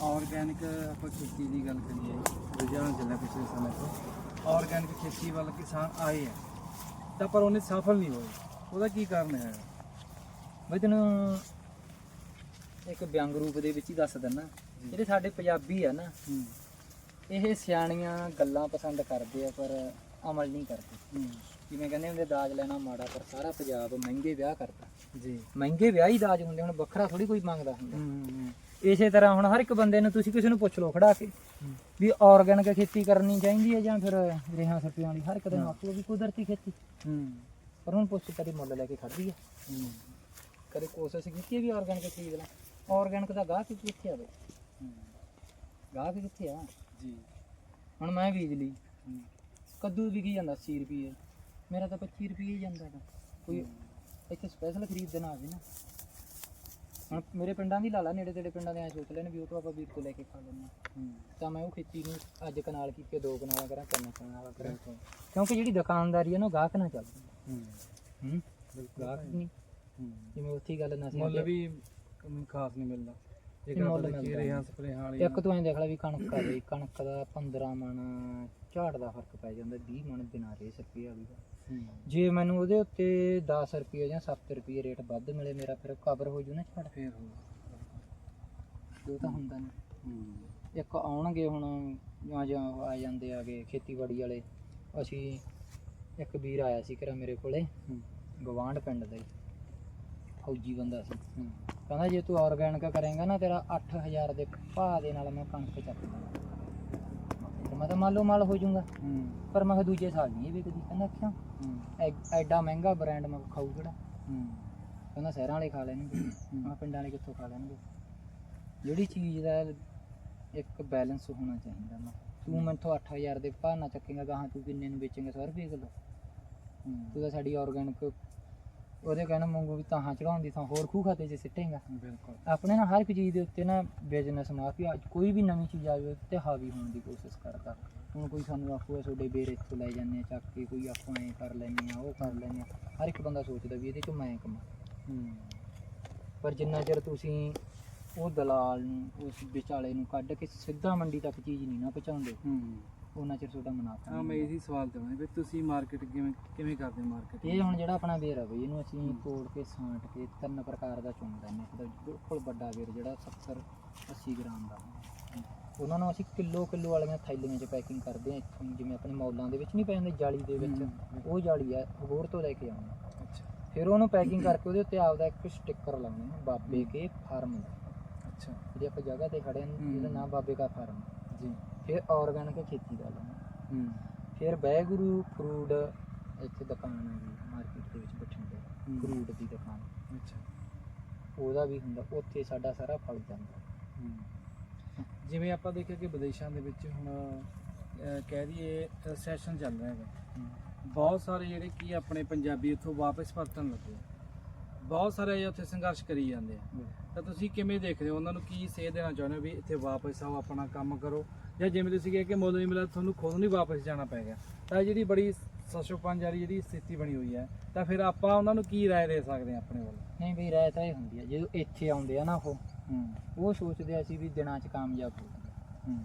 ਆਰਗੈਨਿਕ ਆਪਾਂ ਖੇਤੀ ਦੀ ਗੱਲ ਕਰੀਏ ਰੁਝਾਨ ਚੱਲਿਆ ਪਿਛਲੇ ਸਮੇਂ ਤੋਂ। ਆਰਗੈਨਿਕ ਖੇਤੀ ਵੱਲ ਕਿਸਾਨ ਆਏ ਆ ਤਾਂ ਪਰ ਉਹਨੇ ਸਫਲ ਨਹੀਂ ਹੋਏ। ਉਹਦਾ ਕੀ ਕਾਰਨ ਹੈ? ਮੈਂ ਤੈਨੂੰ ਇੱਕ ਵਿਅੰਗ ਰੂਪ ਦੇ ਵਿੱਚ ਹੀ ਦੱਸ ਦਿੰਦਾ। ਜਿਹੜੇ ਸਾਡੇ ਪੰਜਾਬੀ ਆ ਨਾ ਇਹ ਸਿਆਣੀਆਂ ਗੱਲਾਂ ਪਸੰਦ ਕਰਦੇ ਆ ਪਰ ਅਮਲ ਨਹੀਂ ਕਰਦੇ। ਜਿਵੇਂ ਕਹਿੰਦੇ ਹੁੰਦੇ ਦਾਜ ਲੈਣਾ ਮਾੜਾ ਪਰ ਸਾਰਾ ਪੰਜਾਬ ਮਹਿੰਗੇ ਵਿਆਹ ਕਰਦਾ। ਜੀ। ਮਹਿੰਗੇ ਵਿਆਹ ਹੀ ਦਾਜ ਹੁੰਦੇ ਹੁਣ ਵੱਖਰਾ ਥੋੜੀ ਕੋਈ ਮੰਗਦਾ ਹੁੰਦਾ। ਹੂੰ। ਇਸੇ ਤਰ੍ਹਾਂ ਹੁਣ ਹਰ ਇੱਕ ਬੰਦੇ ਨੂੰ ਤੁਸੀਂ ਕਿਸੇ ਨੂੰ ਪੁੱਛ ਲਓ ਖੜਾ ਕੇ ਵੀ ਆਰਗੈਨਿਕ ਖੇਤੀ ਕਰਨੀ ਚਾਹੀਦੀ ਹੈ ਜਾਂ ਫਿਰ ਰੇਹਾਂ ਸਪਰੇਆਂ ਵਾਲੀ ਹਰ ਇੱਕ ਦੇ ਨੂੰ ਆਖੋ ਵੀ ਕੁਦਰਤੀ ਖੇਤੀ। ਹੂੰ। ਪਰ ਹੁਣ ਪੁੱਛ ਕਦੇ ਮੁੱਲ ਲੈ ਕੇ ਖੜਦੀ ਹੂੰ। ਕਦੇ ਕੋਸ਼ਿਸ਼ ਕੀਤੀ ਹੈ ਵੀ ਆਰਗੈਨਿਕ ਖਰੀਦ ਲਾਂ? ਆਰਗੈਨਿਕ ਦਾ ਗਾਹਕ ਕਿੱਥੇ ਆ ਬਈ? ਗਾਹਕ ਕਿੱਥੇ ਆ? ਜੀ। ਹੁਣ ਮੈਂ ਬੀਜ ਲਈ। ਹੂੰ। ਕੱਦੂ ਵਿਕੀ ਜਾਂਦਾ 80 ਰੁਪਏ ਮੇਰਾ ਤਾਂ 25 ਰੁਪਏ ਹੀ ਜਾਂਦਾ। ਕੋਈ ਇੱਥੇ ਸਪੈਸ਼ਲ ਖਰੀਦਣ ਆਵੇ ਨਾ। ਹੁਣ ਮੇਰੇ ਪਿੰਡਾਂ ਦੀ ਲਾਲਾ ਨੇੜੇ ਤੇੜੇ ਪਿੰਡਾਂ ਦੇ ਐ ਸੋਚ ਲੈਣ ਵੀ ਉਹ ਤੋਂ ਆਪਾਂ ਵੀਰ ਤੋਂ ਲੈ ਕੇ ਖਾ ਹੂੰ। ਤਾਂ ਮੈਂ ਉਹ ਖੇਤੀ ਨੂੰ ਅੱਜ ਕਨਾਲ ਕੀਤੀ ਦੋ ਕਨਾਲਾਂ ਕਰਾਂ ਤਿੰਨ ਕਨਾਲਾਂ ਕਰਾਂ। ਕਿਉਂਕਿ ਜਿਹੜੀ ਦੁਕਾਨਦਾਰੀ ਹੈ ਨਾ ਉਹ ਗਾਹਕ ਨਾਲ ਚੱਲਦੀ ਹੈ। ਹੂੰ? ਗਾਹਕ ਨਹੀਂ। ਹੂੰ। ਜਿਵੇਂ ਉੱਥੇ ਗੱਲ ਨਸੀ ਮੁੱਲ ਵੀ ਖਾਸ ਨਹੀਂ ਮਿਲਦਾ। ਜੇਕਰ ਮੁੱਲ ਮਿਲਦਾ ਰੇਹਾਂ ਸਪਰੇਹਾਂ ਵਾਲੀ ਇੱਕ ਤੋਂ ਐਂ ਦੇਖ ਲੈ ਵੀ ਕਣਕ ਆ ਬਈ ਕਣਕ ਦਾ 15 ਮਣ ਝਾੜ ਦਾ ਫ਼ਰਕ ਪੈ ਜਾਂਦਾ 20 ਮਣ ਬਿਨਾਂ ਰੇ ਰੁਪਏ ਵਾਲੀ ਦਾ। ਹੂੰ ਜੇ ਮੈਨੂੰ ਉਹਦੇ ਉੱਤੇ 10 ਰੁਪਏ ਜਾਂ 7 ਰੁਪਏ ਰੇਟ ਵੱਧ ਮਿਲੇ ਮੇਰਾ ਫਿਰ ਕਵਰ ਹੋ ਜੂ ਨਾ ਝਾੜ? ਫੇਰ ਹੋ ਉਹ ਤਾਂ ਹੁੰਦਾ ਨਹੀਂ ਇੱਕ ਆਉਣਗੇ ਹੁਣ ਜਾਂ ਜਾਂ ਆ ਜਾਂਦੇ ਆਗੇ ਖੇਤੀਬਾੜੀ ਵਾਲੇ। ਅਸੀਂ ਇੱਕ ਵੀਰ ਆਇਆ ਸੀ ਕਿਰਾ ਮੇਰੇ ਕੋਲੇ ਹੂੰ। ਗਵਾਂਢ ਪਿੰਡ ਦਾ ਹੀ। ਫੌਜੀ ਬੰਦਾ ਸੀ। ਕਹਿੰਦਾ ਜੇ ਤੂੰ ਆਰਗੈਨਿਕ ਕਰੇਂਗਾ ਨਾ ਤੇਰਾ 8000 ਦੇ ਭਾਅ ਦੇ ਨਾਲ ਮੈਂ ਕਣਕ ਚੱਕ ਦਾਂਗਾ ਤੇ ਮੈਂ ਤਾਂ ਮਾਲੋ ਮਾਲ ਹੋ ਜਾਊਂਗਾ। ਹੂੰ। ਪਰ ਮੈਂ ਕਿਹਾ ਦੂਜੇ ਸਾਲ ਨਹੀਂ ਇਹ ਵਿਕਦੀ ਕਹਿੰਦਾ ਕਿਉਂ? ਹੂੰ। ਐ- ਐਡਾ ਮਹਿੰਗਾ ਬ੍ਰਾਂਡ ਮੈਂ ਖਾਊ ਕਿਹੜਾ? ਹੂੰ। ਕਹਿੰਦਾ ਸ਼ਹਿਰਾਂ ਵਾਲੇ ਖਾ ਲੈਣਗੇ। ਮੈਂ ਪਿੰਡਾਂ ਵਾਲੇ ਕਿੱਥੋਂ ਖਾ ਲੈਣਗੇ? ਜਿਹੜੀ ਚੀਜ਼ ਦਾ ਇੱਕ ਬੈਲੈਂਸ ਹੋਣਾ ਚਾਹੀਦਾ ਨਾ ਤੂੰ ਮੈਥੋਂ 8000 ਦੇ ਭਾਅ ਨਾਲ ਚੱਕੇਗਾ ਗਾਹਾਂ ਤੂੰ ਕਿੰਨੇ ਨੂੰ ਵੇਚੇਂਗਾ? 100 ਰੁਪਏ ਕਿਲੋ। ਤੂੰ ਤਾਂ ਸਾਡੀ ਆਰਗੈਨਿਕ ਉਹਦੇ ਕਹਿਣਾ ਮੰਗੂ ਵੀ ਤਾਹਾਂ ਚੜਾਉਣ ਦੀ ਥਾਂ ਹੋਰ ਖੂਹ ਖਾਤੇ 'ਚ ਸਿੱਟੇਗਾ। ਬਿਲਕੁਲ। ਆਪਣੇ ਨਾ ਹਰ ਇੱਕ ਚੀਜ਼ ਦੇ ਉੱਤੇ ਨਾ ਬਿਜ਼ਨਸ ਮਾਫੀਆ ਕੋਈ ਵੀ ਨਵੀਂ ਚੀਜ਼ ਆਵੇ ਉਹ ਤੇ ਹਾਵੀ ਹੋਣ ਦੀ ਕੋਸ਼ਿਸ਼ ਕਰਦਾ। ਹੁਣ ਕੋਈ ਸਾਨੂੰ ਆਖੂਗਾ ਤੁਹਾਡੇ ਬੇਰ ਇੱਥੋਂ ਲੈ ਜਾਂਦੇ ਆ ਚੱਕ ਕੇ ਕੋਈ ਆਪਾਂ ਐਂ ਕਰ ਲੈਂਦੇ ਆ ਉਹ ਕਰ ਲੈਂਦੇ ਆ। ਹਰ ਇੱਕ ਬੰਦਾ ਸੋਚਦਾ ਵੀ ਇਹਦੇ ਚੋਂ ਮੈਂ ਕਮਾ। ਪਰ ਜਿੰਨਾ ਚਿਰ ਤੁਸੀਂ ਉਹ ਦਲਾਲ ਨੂੰ ਉਸ ਵਿਚਾਲੇ ਨੂੰ ਕੱਢ ਕੇ ਸਿੱਧਾ ਮੰਡੀ ਤੱਕ ਚੀਜ਼ ਨਹੀਂ ਨਾ ਪਹੁੰਚਾਉਂਦੇ। ਉਹਨਾਂ ਚਿਰ ਤੁਹਾਡਾ ਮੁਨਾਫਾ ਹਾਂ ਮੈਂ ਇਹੀ ਸਵਾਲ ਤੇ ਵੀ ਤੁਸੀਂ ਮਾਰਕੀਟ ਕਿਵੇਂ ਕਿਵੇਂ ਕਰਦੇ ਮਾਰਕੀਟ ਇਹ ਹੁਣ ਜਿਹੜਾ ਆਪਣਾ ਵੇਰ ਆ ਬਈ ਇਹਨੂੰ ਅਸੀਂ ਤੋੜ ਕੇ ਸਾਂਟ ਕੇ ਤਿੰਨ ਪ੍ਰਕਾਰ ਦਾ ਚੁਣ ਲੈਂਦੇ ਹਾਂ ਬਿਲਕੁਲ ਵੱਡਾ ਵੇਰ ਜਿਹੜਾ 70 80 ਗ੍ਰਾਮ ਦਾ। ਉਹਨਾਂ ਨੂੰ ਅਸੀਂ ਕਿਲੋ ਕਿਲੋ ਵਾਲੀਆਂ ਥੈਲੀਆਂ 'ਚ ਪੈਕਿੰਗ ਕਰਦੇ ਹਾਂ ਇੱਥੋਂ ਜਿਵੇਂ ਆਪਣੇ ਮੌਲਾਂ ਦੇ ਵਿੱਚ ਨਹੀਂ ਪੈ ਜਾਂਦੇ ਜਾਲੀ ਦੇ ਵਿੱਚ। ਹੂੰ। ਉਹ ਜਾਲੀ ਆ ਹੋਰ ਤੋਂ ਲੈ ਕੇ ਆਉਂਦੇ ਹਾਂ। ਅੱਛਾ। ਫਿਰ ਉਹਨੂੰ ਪੈਕਿੰਗ ਕਰਕੇ ਉਹਦੇ ਉੱਤੇ ਆਪਦਾ ਇੱਕ ਸਟicker ਲਾਉਣੇ ਆ ਬਾਬੇ ਕੇ ਫਾਰਮ ਦਾ। ਅੱਛਾ। ਜਿਹੜੀ ਆਪਾਂ ਜਗ੍ਹਾ ਤੇ ਖੜੇ ਹਾਂ ਹੂੰ। ਇਹਦਾ ਨਾਮ ਬਾਬੇ ਕਾ ਫਾਰਮ। ਜੀ। ਫਿਰ ਆਰਗੈਨਿਕ ਖੇਤੀ ਦਾ ਲਾਉਣਾ ਹੂੰ। ਫਿਰ ਬੈਗੁਰੂ ਫਰੂਟ ਇੱਥੇ ਦੁਕਾਨ ਹੈ ਮਾਰਕੀਟ ਦੇ ਵਿੱਚ ਬਠਿੰਡੇ। ਫਰੂਟ ਦੀ ਦੁਕਾਨ। ਅੱਛਾ। ਉਹਦਾ ਵੀ ਹੁੰਦਾ ਉੱਥੇ ਸਾਡਾ ਸਾਰਾ ਫਲ ਜਾਂਦਾ। ਜਿਵੇਂ ਆਪਾਂ ਦੇਖਿਆ ਕਿ ਵਿਦੇਸ਼ਾਂ ਦੇ ਵਿੱਚ ਹੁਣ ਕਹਿ ਦਈਏ ਸੈਸ਼ਨ ਚੱਲ ਰਿਹਾ ਹੈਗਾ। ਬਹੁਤ ਸਾਰੇ ਜਿਹੜੇ ਕੀ ਆਪਣੇ ਪੰਜਾਬੀ ਉੱਥੋਂ ਵਾਪਸ ਪਰਤਣ ਲੱਗੇ। ਬਹੁਤ ਸਾਰੇ ਅਜੇ ਉੱਥੇ ਸੰਘਰਸ਼ ਕਰੀ ਜਾਂਦੇ ਆ। ਤਾਂ ਤੁਸੀਂ ਕਿਵੇਂ ਦੇਖਦੇ ਹੋ? ਉਹਨਾਂ ਨੂੰ ਕੀ ਸੇਧ ਦੇਣਾ ਚਾਹੁੰਦੇ ਹੋ ਵੀ ਇੱਥੇ ਵਾਪਸ ਆਓ ਆਪਣਾ ਕੰਮ ਕਰੋ? ਜਾਂ ਜਿਵੇਂ ਤੁਸੀਂ ਕਿਹਾ ਕਿ ਮੁੱਲ ਨਹੀਂ ਮਿਲਿਆ ਤੁਹਾਨੂੰ ਖੁਦ ਨੂੰ ਹੀ ਵਾਪਸ ਜਾਣਾ ਪਏਗਾ ਤਾਂ ਇਹ ਜਿਹੜੀ ਬੜੀ ਸਸ਼ੋਪਨ ਵਾਲੀ ਜਿਹੜੀ ਸਥਿਤੀ ਬਣੀ ਹੋਈ ਹੈ ਤਾਂ ਫਿਰ ਆਪਾਂ ਉਹਨਾਂ ਨੂੰ ਕੀ ਰਾਏ ਦੇ ਸਕਦੇ ਹਾਂ ਆਪਣੇ ਵੱਲ? ਨਹੀਂ ਬਈ ਰਾਇ ਤਾਂ ਇਹ ਹੁੰਦੀ ਹੈ ਜਦੋਂ ਇੱਥੇ ਆਉਂਦੇ ਆ ਨਾ ਉਹ ਉਹ ਸੋਚਦੇ ਆ ਸੀ ਵੀ ਦਿਨਾਂ 'ਚ ਕਾਮਯਾਬ ਹੋ ਹੂੰ।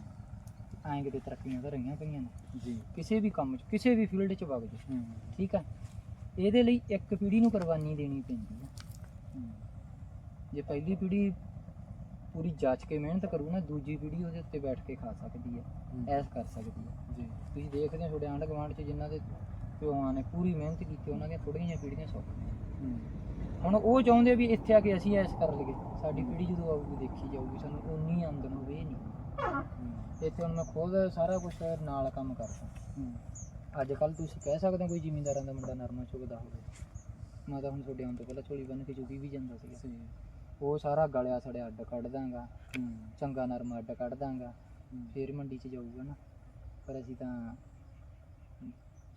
ਐਂ ਕਿਤੇ ਤਰੱਕੀਆਂ ਤਾਂ ਰਹੀਆਂ ਪਈਆਂ ਨੇ। ਜੀ। ਕਿਸੇ ਵੀ ਕੰਮ 'ਚ ਕਿਸੇ ਵੀ ਫੀਲਡ 'ਚ ਵਗ ਜਾ ਠੀਕ ਹੈ ਇਹਦੇ ਲਈ ਇੱਕ ਪੀੜ੍ਹੀ ਨੂੰ ਕੁਰਬਾਨੀ ਦੇਣੀ ਪੈਂਦੀ ਹੈ ਹੂੰ। ਜੇ ਪਹਿਲੀ ਪੀੜ੍ਹੀ ਪੂਰੀ ਜਾਂਚ ਕੇ ਮਿਹਨਤ ਕਰੂ ਨਾ ਦੂਜੀ ਪੀੜ੍ਹੀ ਉਹਦੇ ਉੱਤੇ ਬੈਠ ਕੇ ਖਾ ਸਕਦੀ ਹੈ। ਐਸ ਕਰ ਸਕਦੀ ਹੈ। ਜੀ। ਤੁਸੀਂ ਦੇਖਦੇ ਹੋ ਤੁਹਾਡੇ ਆਂਢ ਗੁਆਂਢ 'ਚ ਜਿਨ੍ਹਾਂ ਦੇ ਪਿਓਾਂ ਨੇ ਪੂਰੀ ਮਿਹਨਤ ਕੀਤੀ ਉਹਨਾਂ ਦੀਆਂ ਥੋੜ੍ਹੀਆਂ ਜਿਹੀਆਂ ਪੀੜ੍ਹੀਆਂ ਸੌਖ ਹੂੰ। ਹੁਣ ਉਹ ਚਾਹੁੰਦੇ ਵੀ ਇੱਥੇ ਆ ਕੇ ਅਸੀਂ ਐਸ ਕਰ ਲਈਏ। ਸਾਡੀ ਪੀੜ੍ਹੀ ਜਦੋਂ ਆਊਗੀ ਦੇਖੀ ਜਾਊਗੀ ਸਾਨੂੰ ਉਨੀ ਆਮਦਨ ਹੋਵੇ ਇਹ ਨਹੀਂ। ਇੱਥੇ ਹੁਣ ਮੈਂ ਖੁਦ ਸਾਰਾ ਕੁਝ ਨਾਲ ਕੰਮ ਕਰਦਾ। ਅੱਜ ਕੱਲ ਤੁਸੀਂ ਕਹਿ ਸਕਦੇ ਹੋ ਕੋਈ ਜ਼ਿਮੀਂਦਾਰਾਂ ਦਾ ਮੁੰਡਾ ਨਰਮਾ ਚੁਗਦਾ ਹੋਵੇ। ਮੈਂ ਤਾਂ ਹੁਣ ਤੁਹਾਡੇ ਆਉਣ ਤੋਂ ਪਹਿਲਾਂ ਝੋਲੀ ਬੰਨ ਕੇ ਚੁਗੀ ਵੀ ਜਾਂਦਾ ਹੈ ਉਹ ਸਾਰਾ ਗਲਿਆ ਸੜਿਆ ਅੱਡ ਕੱਢ ਦਾਂਗਾ। ਚੰਗਾ ਨਰਮਾ ਅੱਡ ਕੱਢ ਦਾਂਗਾ। ਫੇਰ ਮੰਡੀ 'ਚ ਜਾਊਗਾ ਨਾ। ਪਰ ਅਸੀਂ ਤਾਂ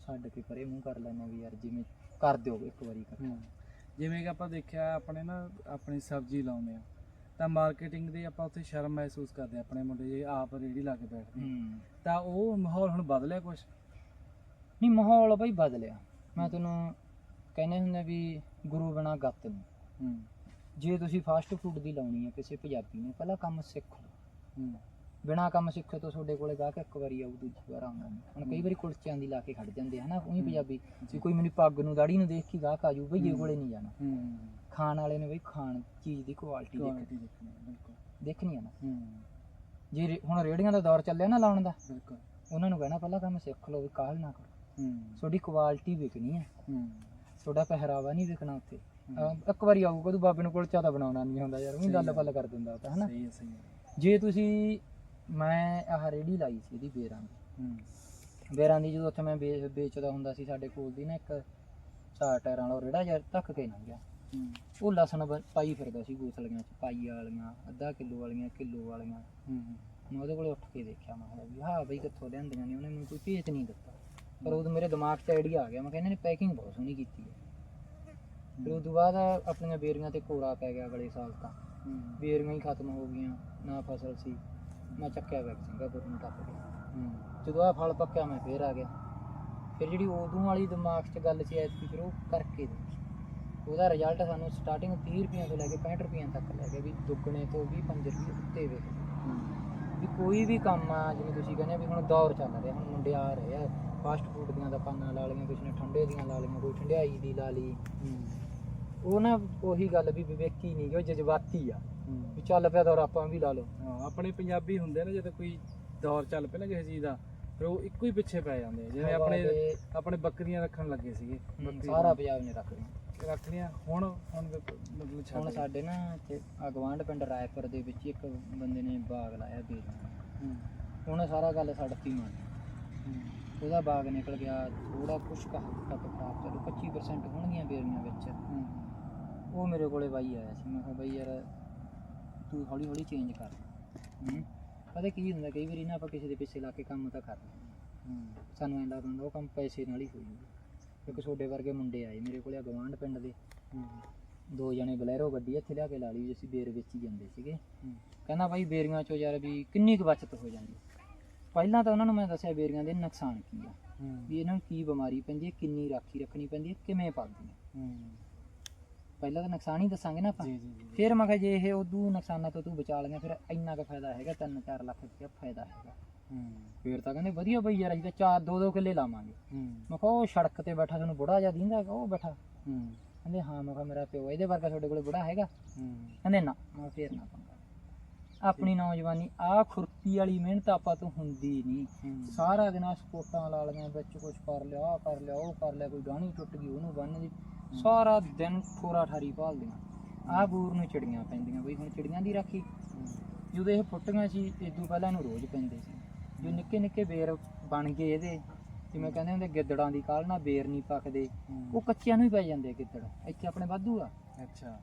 ਛੱਡ ਕੇ ਪਰੇ ਮੂੰਹ ਕਰ ਲੈਣਾ ਵੀ ਯਾਰ ਜਿਵੇਂ ਕਰ ਦਿਓ ਇੱਕ ਵਾਰੀ ਕਰ। ਜਿਵੇਂ ਕਿ ਆਪਾਂ ਦੇਖਿਆ ਆਪਣੇ ਨਾ ਆਪਣੀ ਸਬਜ਼ੀ ਲਾਉਂਦੇ ਆ ਤਾਂ ਮਾਰਕੀਟਿੰਗ ਦੀ ਆਪਾਂ ਉੱਥੇ ਸ਼ਰਮ ਮਹਿਸੂਸ ਕਰਦੇ ਆ ਆਪਣੇ ਮੁੰਡੇ ਜੇ ਆਪ ਰੇੜੀ ਲਾ ਕੇ ਬੈਠਦੇ ਤਾਂ ਉਹ ਮਾਹੌਲ ਹੁਣ ਬਦਲਿਆ ਕੁਝ ਨਹੀਂ ਮਾਹੌਲ ਬਈ ਬਦਲਿਆ ਮੈਂ ਤੈਨੂੰ ਕਹਿੰਦੇ ਹੁੰਦੇ ਵੀ ਗੁਰੂ ਬਿਨਾ ਗੱਤ ਨਹੀਂ ਹੂੰ। ਜੇ ਤੁਸੀਂ ਫਾਸਟ ਫੂਡ ਦੀ ਲਾਉਣੀ ਹੈ ਕਿਸੇ ਪੰਜਾਬੀ ਨੇ ਪਹਿਲਾਂ ਕੰਮ ਸਿੱਖ। ਹੂੰ। ਬਿਨਾ ਕੰਮ ਸਿੱਖੇ ਤੋਂ ਤੁਹਾਡੇ ਕੋਲੇ ਗਾਹਕ ਇੱਕ ਵਾਰੀ ਆਊ ਦੂਜੀ ਵਾਰ ਆਉਂਦਾ ਨਹੀਂ। ਹੁਣ ਕਈ ਵਾਰੀ ਕੁਲਚਿਆਂ ਦੀ ਲਾ ਕੇ ਖੜ ਜਾਂਦੇ ਹਨਾ? ਉਹੀ ਹੂੰ। ਪੰਜਾਬੀ ਜੀ। ਕੋਈ ਮੇਰੀ ਪੱਗ ਨੂੰ ਦਾੜੀ ਨੂੰ ਦੇਖ ਕੇ ਗਾਹਕ ਆਜੂ ਬਈ ਇਹ ਹੂੰ। ਕੋਲੇ ਨਹੀਂ ਜਾਣਾ। ਹੂੰ। ਖਾਣ ਵਾਲੇ ਨੇ ਬਈ ਖਾਣ ਚੀਜ਼ ਦੀ ਕੁਆਲਿਟੀ ਦੇਖ ਕੁਆਲਿਟੀ ਦੇਖਣੀ ਹੈ, ਬਿਲਕੁਲ। ਦੇਖਣੀ ਆ ਨਾ। ਹੂੰ। ਜੇ ਹੁਣ ਰੇੜੀਆਂ ਦਾ ਦੌਰ ਚੱਲਿਆ ਨਾ ਲਾਉਣ ਦਾ ਬਿਲਕੁਲ। ਉਹਨਾਂ ਨੂੰ ਕਹਿਣਾ ਪਹਿਲਾਂ ਕੰਮ ਸਿੱਖ ਲਓ ਵੀ ਕਾਹਲ ਨਾ ਕਰੋ। ਹੂੰ। ਤੁਹਾਡੀ ਕੁਆਲਿਟੀ ਵਿਕਣੀ ਹੈ ਹੂੰ। ਤੁਹਾਡਾ ਪਹਿਰਾਵਾ ਨਹੀਂ ਵਿਕਣਾ ਉੱਥੇ। ਹੂੰ। ਅਹ ਇੱਕ ਵਾਰੀ ਆਊਗਾ ਤੂੰ ਬਾਬੇ ਨੂੰ ਕੋਲਚਾ ਤਾਂ ਬਣਾਉਣਾ ਨਹੀਂ ਹੁੰਦਾ ਯਾਰ ਉਹ ਸਹੀ ਗੱਲ ਗੱਲ। ਕਰ ਦਿੰਦਾ ਉਹ ਤਾਂ ਹਨਾ? ਸਹੀ ਹੈ ਸਹੀ ਹੈ ਜੇ ਤੁਸੀਂ ਮੈਂ ਆਹ ਰੇੜੀ ਲਾਈ ਸੀ ਇਹਦੀ ਬੇਰਾਂ ਦੀ। ਹੂੰ। ਬੇਰਾਂ ਦੀ ਜਦੋਂ ਉੱਥੇ ਮੈਂ ਵੇ- ਵੇਚਦਾ ਹੁੰਦਾ ਸੀ ਸਾਡੇ ਕੋਲ ਦੀ ਨਾ ਇੱਕ ਚਾਰ ਟਾਇਰਾਂ ਵਾਲਾ ਰੇੜਾ ਜਿਹਾ ਧੱਕ ਕੇ ਲੰਘ ਗਿਆ। ਹੂੰ। ਉਹ ਲਸਣ ਬ- ਪਾਈ ਫਿਰਦਾ ਸੀ ਗੋਸਲੀਆਂ ਚ ਪਾਈ ਵਾਲੀਆਂ ਅੱਧਾ ਕਿਲੋ ਵਾਲੀਆਂ ਕਿਲੋ ਵਾਲੀਆਂ। ਹੂੰ। ਮੈਂ ਉਹਦੇ ਕੋਲੇ ਉੱਠ ਕੇ ਦੇਖਿਆ ਮੈਂ ਕਿਹਾ ਵੀ ਹਾਂ ਬਈ ਕਿੱਥੋਂ ਲਿਆਂਦੀਆਂ ਨੇ ਉਹਨੇ ਮੈਨੂੰ ਕੋਈ ਭੇਤ ਨਹੀਂ ਦਿੱਤਾ। ਪਰ ਉਦੋਂ ਮੇਰੇ ਦਿਮਾਗ 'ਚ ਆਈਡੀਆ ਆ ਗਿਆ ਮੈਂ ਕਹਿੰਦਾ ਨੇ ਪੈਕਿੰਗ ਬਹੁਤ ਸੋਹਣੀ ਕੀਤੀ ਹੈ। ਫਿਰ ਉਸ ਤੋਂ ਬਾਅਦ ਆਪਣੀਆਂ ਬੇਰੀਆਂ ਤੇ ਕੋੜਾ ਪੈ ਗਿਆ ਅਗਲੇ ਸਾਲ ਤਾਂ। ਹੂੰ ਬੇਰੀਆਂ ਹੀ ਖਤਮ ਹੋ ਗਈਆਂ, ਨਾ ਫਸਲ ਸੀ। ਮੈਂ ਚੱਕਿਆ ਬੈਗ ਸਿੰਗਾਪੁਰ ਨੂੰ ਟੱਪ ਗਿਆ ਜਦੋਂ ਆ ਫਲ ਪੱਕਿਆ ਮੈਂ ਫੇਰ ਆ ਗਿਆ। ਫਿਰ ਜਿਹੜੀ ਉਦੋਂ ਵਾਲੀ ਦਿਮਾਗ 'ਚ ਗੱਲ ਸੀ ਐਤਕੀ, ਫਿਰ ਉਹ ਕਰਕੇ ਦੇਖੀ ਉਹਦਾ ਰਿਜ਼ਲਟ ਸਾਨੂੰ ਸਟਾਰਟਿੰਗ 30 ਰੁਪਈਆਂ ਤੋਂ ਲੈ ਕੇ 65 ਰੁਪਈਆਂ ਤੱਕ ਲੈ ਗਿਆ ਵੀ ਦੁੱਗਣੇ ਤੋਂ ਵੀ 5 ਰੁਪਏ ਉੱਤੇ ਵੇ। ਵੀ ਕੋਈ ਵੀ ਕੰਮ ਆ, ਜਿਵੇਂ ਤੁਸੀਂ ਕਹਿੰਦੇ ਵੀ ਹੁਣ ਦੌਰ ਚੱਲ ਰਿਹਾ, ਹੁਣ ਮੁੰਡੇ ਆ ਰਹੇ ਆ। ਫਾਸਟ ਫੂਡ ਦੀਆਂ ਦੁਕਾਨਾਂ ਲਾ ਲਈਆਂ, ਕਿਸੇ ਨੇ ਠੰਡੇ ਦੀਆਂ ਲਾ ਲਈਆਂ, ਕੋਈ ਠੰਡਿਆਈ ਦੀ ਲਾ ਲਈ। ਉਹ ਨਾ ਉਹੀ ਗੱਲ ਵੀ ਵਿਵੇਕੀ ਨਹੀਂ ਉਹ ਜਜ਼ਬਾਤੀ ਆ। ਵੀ ਚੱਲ ਪਿਆ ਦੌਰ ਆਪਾਂ ਵੀ ਲਾ ਲਓ। ਹਾਂ ਆਪਣੇ ਪੰਜਾਬੀ ਹੁੰਦੇ ਨੇ ਜਦੋਂ ਕੋਈ ਦੌਰ ਚੱਲ ਪਿਆ ਨਾ ਕਿਸੇ ਚੀਜ਼ ਦਾ ਫਿਰ ਉਹ ਇੱਕੋ ਹੀ ਪਿੱਛੇ ਪੈ ਜਾਂਦੇ ਆ। ਜਿਵੇਂ ਹਵਾ ਆਪਣੇ ਦੇ- ਆਪਣੇ ਬੱਕਰੀਆਂ ਰੱਖਣ ਲੱਗੇ ਸੀਗੇ ਸਾਰਾ ਪੰਜਾਬ ਨੇ ਰੱਖ ਲਿਆ ਰੱਖਣੀਆਂ ਹੁਣ ਹੁਣ ਮਤਲਬ ਹੁਣ। ਸਾਡੇ ਨਾ ਇੱਥੇ ਅਗਵਾਂਡ ਪਿੰਡ ਰਾਏਪੁਰ ਦੇ ਵਿੱਚ ਇੱਕ ਬੰਦੇ ਨੇ ਬਾਗ ਲਾਇਆ ਬੇਰ ਹੂੰ। ਉਹਨੇ ਸਾਰਾ ਗੱਲ ਸੜਤੀ ਮਾਰ ਹੂੰ। ਉਹਦਾ ਬਾਗ ਨਿਕਲ ਗਿਆ ਥੋੜਾ ਕੁਛ ਕੁ ਹੱਦ ਤੱਕ ਖਰਾਬ ਚਲੋ 25% ਹੋਣਗੀਆਂ ਬੇਰੀਆਂ ਵਿੱਚ। ਹੂੰ। ਉਹ ਮੇਰੇ ਕੋਲੇ ਬਾਈ ਆਇਆ ਸੀ ਮੈਂ ਕਿਹਾ ਬਾਈ ਯਾਰ ਤੂੰ ਹੌਲੀ ਹੌਲੀ ਚੇਂਜ ਕਰ। ਹੂੰ ਪਤਾ ਕੀ ਹੁੰਦਾ ਕਈ ਵਾਰੀ ਨਾ ਆਪਾਂ ਕਿਸੇ ਦੇ ਪਿੱਛੇ ਲਾ ਕੇ ਕੰਮ ਤਾਂ ਕਰ ਲੈਂਦੇ ਹਾਂ। ਸਾਨੂੰ ਐਂ ਲੱਗਦਾ ਹੁੰਦਾ ਉਹ ਕੰਮ ਪੈਸੇ ਨਾਲ ਹੀ ਹੋ ਜੂਗਾ ਇੱਕ ਛੋਡੇ ਵਰਗੇ ਮੁੰਡੇ ਆਏ ਮੇਰੇ ਕੋਲੇ ਗਵਾਂਢ ਪਿੰਡ ਦੇ। ਦੋ ਜਣੇ ਬਲੈਰੋ ਗੱਡੀ ਇੱਥੇ ਲਿਆ ਕੇ ਲਾ ਲਈ ਅਸੀਂ ਬੇਰ ਵੇਚੀ ਜਾਂਦੇ ਸੀਗੇ। ਕਹਿੰਦਾ ਬਾਈ ਬੇਰੀਆਂ ਚੋਂ ਯਾਰ ਵੀ ਕਿੰਨੀ ਕੁ ਬਚਤ ਹੋ ਜਾਂਦੀ। ਪਹਿਲਾਂ ਤਾਂ ਉਹਨਾਂ ਨੂੰ ਮੈਂ ਦੱਸਿਆ ਬੇਰੀਆਂ ਦੇ ਨੁਕਸਾਨ ਕੀ ਆ। ਵੀ ਇਹਨਾਂ ਨੂੰ ਕੀ ਬਿਮਾਰੀ ਪੈਂਦੀ ਹੈ ਕਿੰਨੀ ਰਾਖੀ ਰੱਖਣੀ ਪੈਂਦੀ ਹੈ ਕਿਵੇਂ ਪਲਦੀਆਂ। ਹੂੰ। ਪਹਿਲਾਂ ਤਾਂ ਨੁਕਸਾਨ ਹੀ ਦੱਸਾਂਗੇ ਨਾ ਆਪਾਂ। ਜੀ ਜੀ ਜੀ ਫਿਰ ਮੈਂ ਕਿਹਾ ਜੇ ਇਹ ਉਦੋਂ ਨੁਕਸਾਨਾਂ ਤੋਂ ਤੂੰ ਬਚਾ ਲਈਆਂ ਫਿਰ ਇੰਨਾ ਕੁ ਫਾਇਦਾ ਹੈਗਾ 3-4 ਲੱਖ ਰੁਪਇਆ ਫਾਇਦਾ ਹੈਗਾ। ਹੂੰ। ਫਿਰ ਤਾਂ ਕਹਿੰਦੇ ਵਧੀਆ ਬਈ ਯਾਰ ਅਸੀਂ ਤਾਂ ਚਾਰ ਦੋ ਦੋ ਕਿੱਲੇ ਲਾਵਾਂਗੇ। ਹੂੰ। ਮੈਂ ਕਿਹਾ ਉਹ ਸੜਕ ਤੇ ਬੈਠਾ ਤੁਹਾਨੂੰ ਬੁੜਾ ਜਿਹਾ ਦਿੰਦਾ ਉਹ ਬੈਠਾ। ਹੂੰ। ਕਹਿੰਦੇ ਹਾਂ ਮੈਂ ਕਿਹਾ ਮੇਰਾ ਪਿਓ ਇਹਦੇ ਵਰਗਾ ਤੁਹਾਡੇ ਕੋਲੇ ਬੁੜਾ ਹੈਗਾ। ਹੂੰ। ਕਹਿੰਦੇ ਨਾ ਮੈਂ ਫੇਰ ਨਾ ਪੰਗਾ। ਆਪਣੀ ਨੌਜਵਾਨੀ ਆ ਖੁਰਪੀ ਵਾਲੀ ਮਿਹਨਤ ਆਪਾਂ ਤੋਂ ਹੁੰਦੀ ਨਹੀਂ। ਸਾਰਾ ਦਿਨ ਆਹ ਸਪੋਰਟਾਂ ਲਾ ਲਈਆਂ ਵਿੱਚ ਕੁਝ ਕਰ ਲਿਆ ਆਹ ਕਰ ਲਿਆ ਉਹ ਕਰ ਲਿਆ ਕੋਈ ਗਾਣੀ ਟੁੱਟ ਗਈ ਉਹਨੂੰ ਬੰਨ ਦੀ ਸਾਰਾ ਦਿਨ ਠੋਰਾ ਠਾਰੀ ਭਾਲਦੀਆਂ। ਆਹ ਬੂਰ ਨੂੰ ਚਿੜੀਆਂ ਪੈਂਦੀਆਂ ਬਈ ਹੁਣ ਚਿੜੀਆਂ ਦੀ ਰਾਖੀ। ਜਦੋਂ ਇਹ ਫੁੱਟੀਆਂ ਸੀ ਇਦੋਂ ਪਹਿਲਾਂ ਇਹਨੂੰ ਰੋਜ਼ ਪੈਂਦੇ ਸੀ। ਜੋ ਨਿੱਕੇ ਨਿੱਕੇ ਬੇਰ ਬਣ ਗਏ ਇਹਦੇ ਜਿਵੇਂ ਕਹਿੰਦੇ ਹੁੰਦੇ ਗਿੱਦੜਾਂ ਦੀ ਕਾਲ ਨਾਲ ਬੇਰ ਨਹੀਂ ਪੱਕਦੇ। ਉਹ ਕੱਚਿਆਂ ਨੂੰ ਹੀ ਪੈ ਜਾਂਦੇ ਆ ਗਿੱਦੜ। ਇੱਥੇ ਆਪਣੇ ਵਾਧੂ ਆ। ਅੱਛਾ।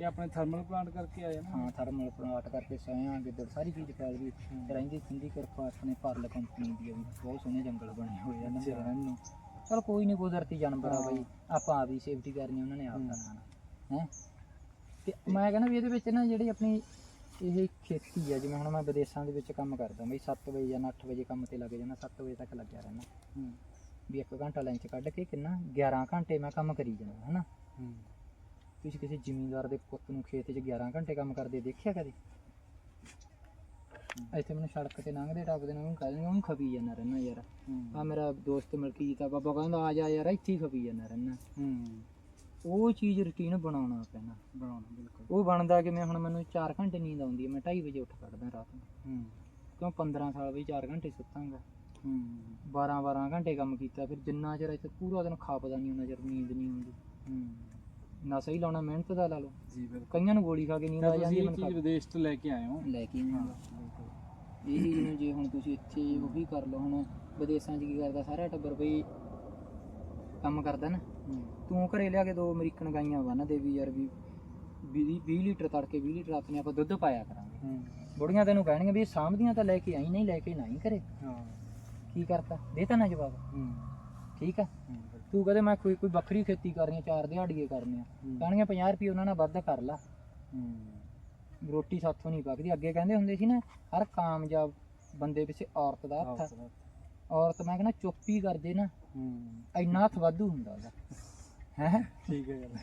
ਇਹ ਆਪਣੇ ਥਰਮਲ ਪਲਾਂਟ ਕਰਕੇ ਆਏ ਨਾ? ਹਾਂ ਥਰਮਲ ਪਲਾਟ ਕਰਕੇ ਸਿਆਂ ਗਿੱਦੜ ਸਾਰੀ ਚੀਜ਼ ਫੈਲ ਗਈ। ਰਹਿੰਦੀ ਸਿੰਦੀ ਕਿਰਪਾ ਆਪਣੇ ਪਰਲ ਕੰਪਨੀ ਦੀ ਆ ਵੀ। ਬਹੁਤ ਸੋਹਣੇ ਜੰਗਲ ਬਣੇ ਹੋਏ ਆ ਨਾ। ਰਹਿਣ ਨੂੰ। ਚਲ ਕੋਈ ਨਹੀਂ ਕੁਦਰਤੀ ਜਾਨਵਰ ਆ ਬਈ। ਆਪਾਂ ਆਪ ਸੇਫਟੀ ਕਰਨੀ ਉਹਨਾਂ ਨੇ ਆਪ। ਕਰਨਾ ਹੈ। ਤੇ ਮੈਂ ਕਹਿੰਦਾ ਵੀ ਇਹਦੇ ਵਿੱਚ ਨਾ ਜਿਹੜੀ ਆਪਣੀ ਇਹ ਖੇਤੀ ਆ ਜਿਵੇਂ ਹੁਣ ਮੈਂ ਵਿਦੇਸ਼ਾਂ ਦੇ ਵਿੱਚ ਕੰਮ ਕਰਦਾ ਬਈ 7 ਵਜੇ ਜਾਂ 8 ਵਜੇ ਕੰਮ ਤੇ ਲੱਗ ਜਾਣਾ 7 ਵਜੇ ਤੱਕ ਲੱਗਿਆ ਰਹਿਣਾ ਹੂੰ। ਵੀ 1 ਘੰਟਾ ਲੰਚ ਕੱਢ ਕੇ ਕਿੰਨਾ? 11 ਘੰਟੇ ਮੈਂ ਕੰਮ ਕਰੀ ਜਾਣਾ ਹਨਾ? ਹੂੰ। ਤੁਸੀਂ ਕਿਸੇ ਜ਼ਿਮੀਂਦਾਰ ਦੇ ਪੁੱਤ ਨੂੰ ਖੇਤ 'ਚ 11 ਘੰਟੇ ਕੰਮ ਕਰਦੇ ਦੇਖਿਆ ਕਦੇ? ਇੱਥੇ ਮੈਨੂੰ ਸੜਕ ਤੇ ਲੰਘਦੇ ਟੱਪਦੇ ਨੇ ਉਹਨੂੰ ਕਹਿੰਦੇ ਉਹਨੂੰ ਖਪੀ ਜਾਂਦਾ ਰਹਿਣਾ ਯਾਰ। ਆ ਮੇਰਾ ਦੋਸਤ ਮਲਕੀਤ ਆ ਬਾਬਾ ਕਹਿੰਦਾ ਆ ਜਾ ਯਾਰ ਇੱਥੇ ਹੀ ਖਪੀ ਜਾਂਦਾ ਰਹਿਣਾ। ਹੂੰ। ਉਹ ਚੀਜ਼ ਰੁਟੀਨ ਬਣਾਉਣਾ ਪੈਣਾ ਬਣਾਉਣਾ ਬਿਲਕੁਲ। ਉਹ ਬਣਦਾ ਕਿਵੇਂ ਹੁਣ ਮੈਨੂੰ 4 ਘੰਟੇ ਨੀਂਦ ਆਉਂਦੀ ਹੈ ਮੈਂ 2:30 ਵਜੇ ਉੱਠ ਖੜਦਾ ਰਾਤ ਨੂੰ। ਹੂੰ। ਕਿਉਂ 15 ਸਾਲ ਵੀ 4 ਘੰਟੇ ਸੁੱਤਾਂਗਾ। ਹੂੰ। 12 12 ਘੰਟੇ ਕੰਮ ਕੀਤਾ ਫਿਰ ਜਿੰਨਾ ਚਿਰ ਇੱਥੇ ਪੂਰਾ ਦਿਨ ਖਾਪਦਾ ਨਹੀਂ ਉਹਨਾਂ ਚਿਰ ਨੀਂਦ ਨਹੀਂ ਆਉਂਦੀ। ਹੂੰ। ਨਸ਼ਾ ਹੀ ਲਾਉਣਾ ਮਿਹਨਤ ਦਾ ਲਾ ਲਓ। ਜੀ ਬਿਲਕੁਲ। ਕਈਆਂ ਨੂੰ ਗੋਲੀ ਖਾ ਕੇ ਨੀਂਦ ਆ ਜਾਂਦੀ ਹੈ ਮੈਨੂੰ ਚੀਜ਼ ਵਿਦੇਸ਼ ਤੋਂ ਲੈ ਕੇ ਆਏ ਹੋ? ਲੈ ਕੇ ਬਿਲਕੁਲ ਇਹ ਨੂੰ ਜੇ ਹੁਣ ਤੁਸੀਂ ਇੱਥੇ ਉਹ ਵੀ ਕਰ ਲਓ ਹੁਣ ਵਿਦੇਸ਼ਾਂ 'ਚ ਕੀ ਕਰਦਾ ਸਾਰਾ ਟੱਬਰ ਬਈ ਕੰਮ ਕਰਦਾ ਨਾ। ਤੂੰ ਘਰੇ ਲਿਆ ਕੇ ਦੋ ਅਮਰੀਕਨ ਗਾਈਆਂ ਬੰਨ ਦੇ ਵੀ ਯਾਰ ਵੀ 20 20 ਲੀਟਰ ਤੜਕੇ 20 ਲੀਟਰ ਆਪਣੇ ਆਪਾਂ ਦੁੱਧ ਪਾਇਆ ਕਰਾਂਗੇ। ਬੁੜੀਆਂ ਤੈਨੂੰ ਕਹਿਣਗੀਆਂ ਵੀ ਸਾਂਭਦੀਆਂ ਤਾਂ ਲੈ ਕੇ ਆਈ ਨਹੀਂ ਲੈ ਕੇ ਨਹੀਂ ਕਰੇ ਹਾਂ। ਕੀ ਕਰਤਾ? ਦੇ ਤਾਂ ਨਾ ਜਵਾਬ। ਹੂੰ। ਠੀਕ ਆ? ਤੂੰ ਕਹਦੇ ਮੈਂ ਕੋਈ ਕੋਈ ਵੱਖਰੀ ਖੇਤੀ ਕਰਨੀ ਆ ਚਾਰ ਦਿਹਾੜੀਏ ਕਰਨੇ ਆ। ਕਹਿਣਗੇ 50 ਰੁਪਏ ਉਹਨਾਂ ਨਾਲ ਵੱਧ ਕਰ ਲਾ। ਹੂੰ। ਰੋਟੀ ਸਾਥੋਂ ਨਹੀਂ ਪੱਕਦੀ ਅੱਗੇ ਕਹਿੰਦੇ ਹੁੰਦੇ ਸੀ ਨਾ ਹਰ ਕਾਮਯਾਬ ਬੰਦੇ ਪਿੱਛੇ ਔਰਤ ਦਾ ਹੱਥ ਆ। ਔਰਤ ਮੈਂ ਕਹਿੰਦਾ ਚੁੱਪ ਹੀ ਕਰ ਜੇ ਨਾ ਹੂੰ। ਇੰਨਾ ਹੱਥ ਵਾਧੂ ਹੁੰਦਾ ਉਹਦਾ। ਹੈ? ਠੀਕ ਹੈ ਗੱਲ।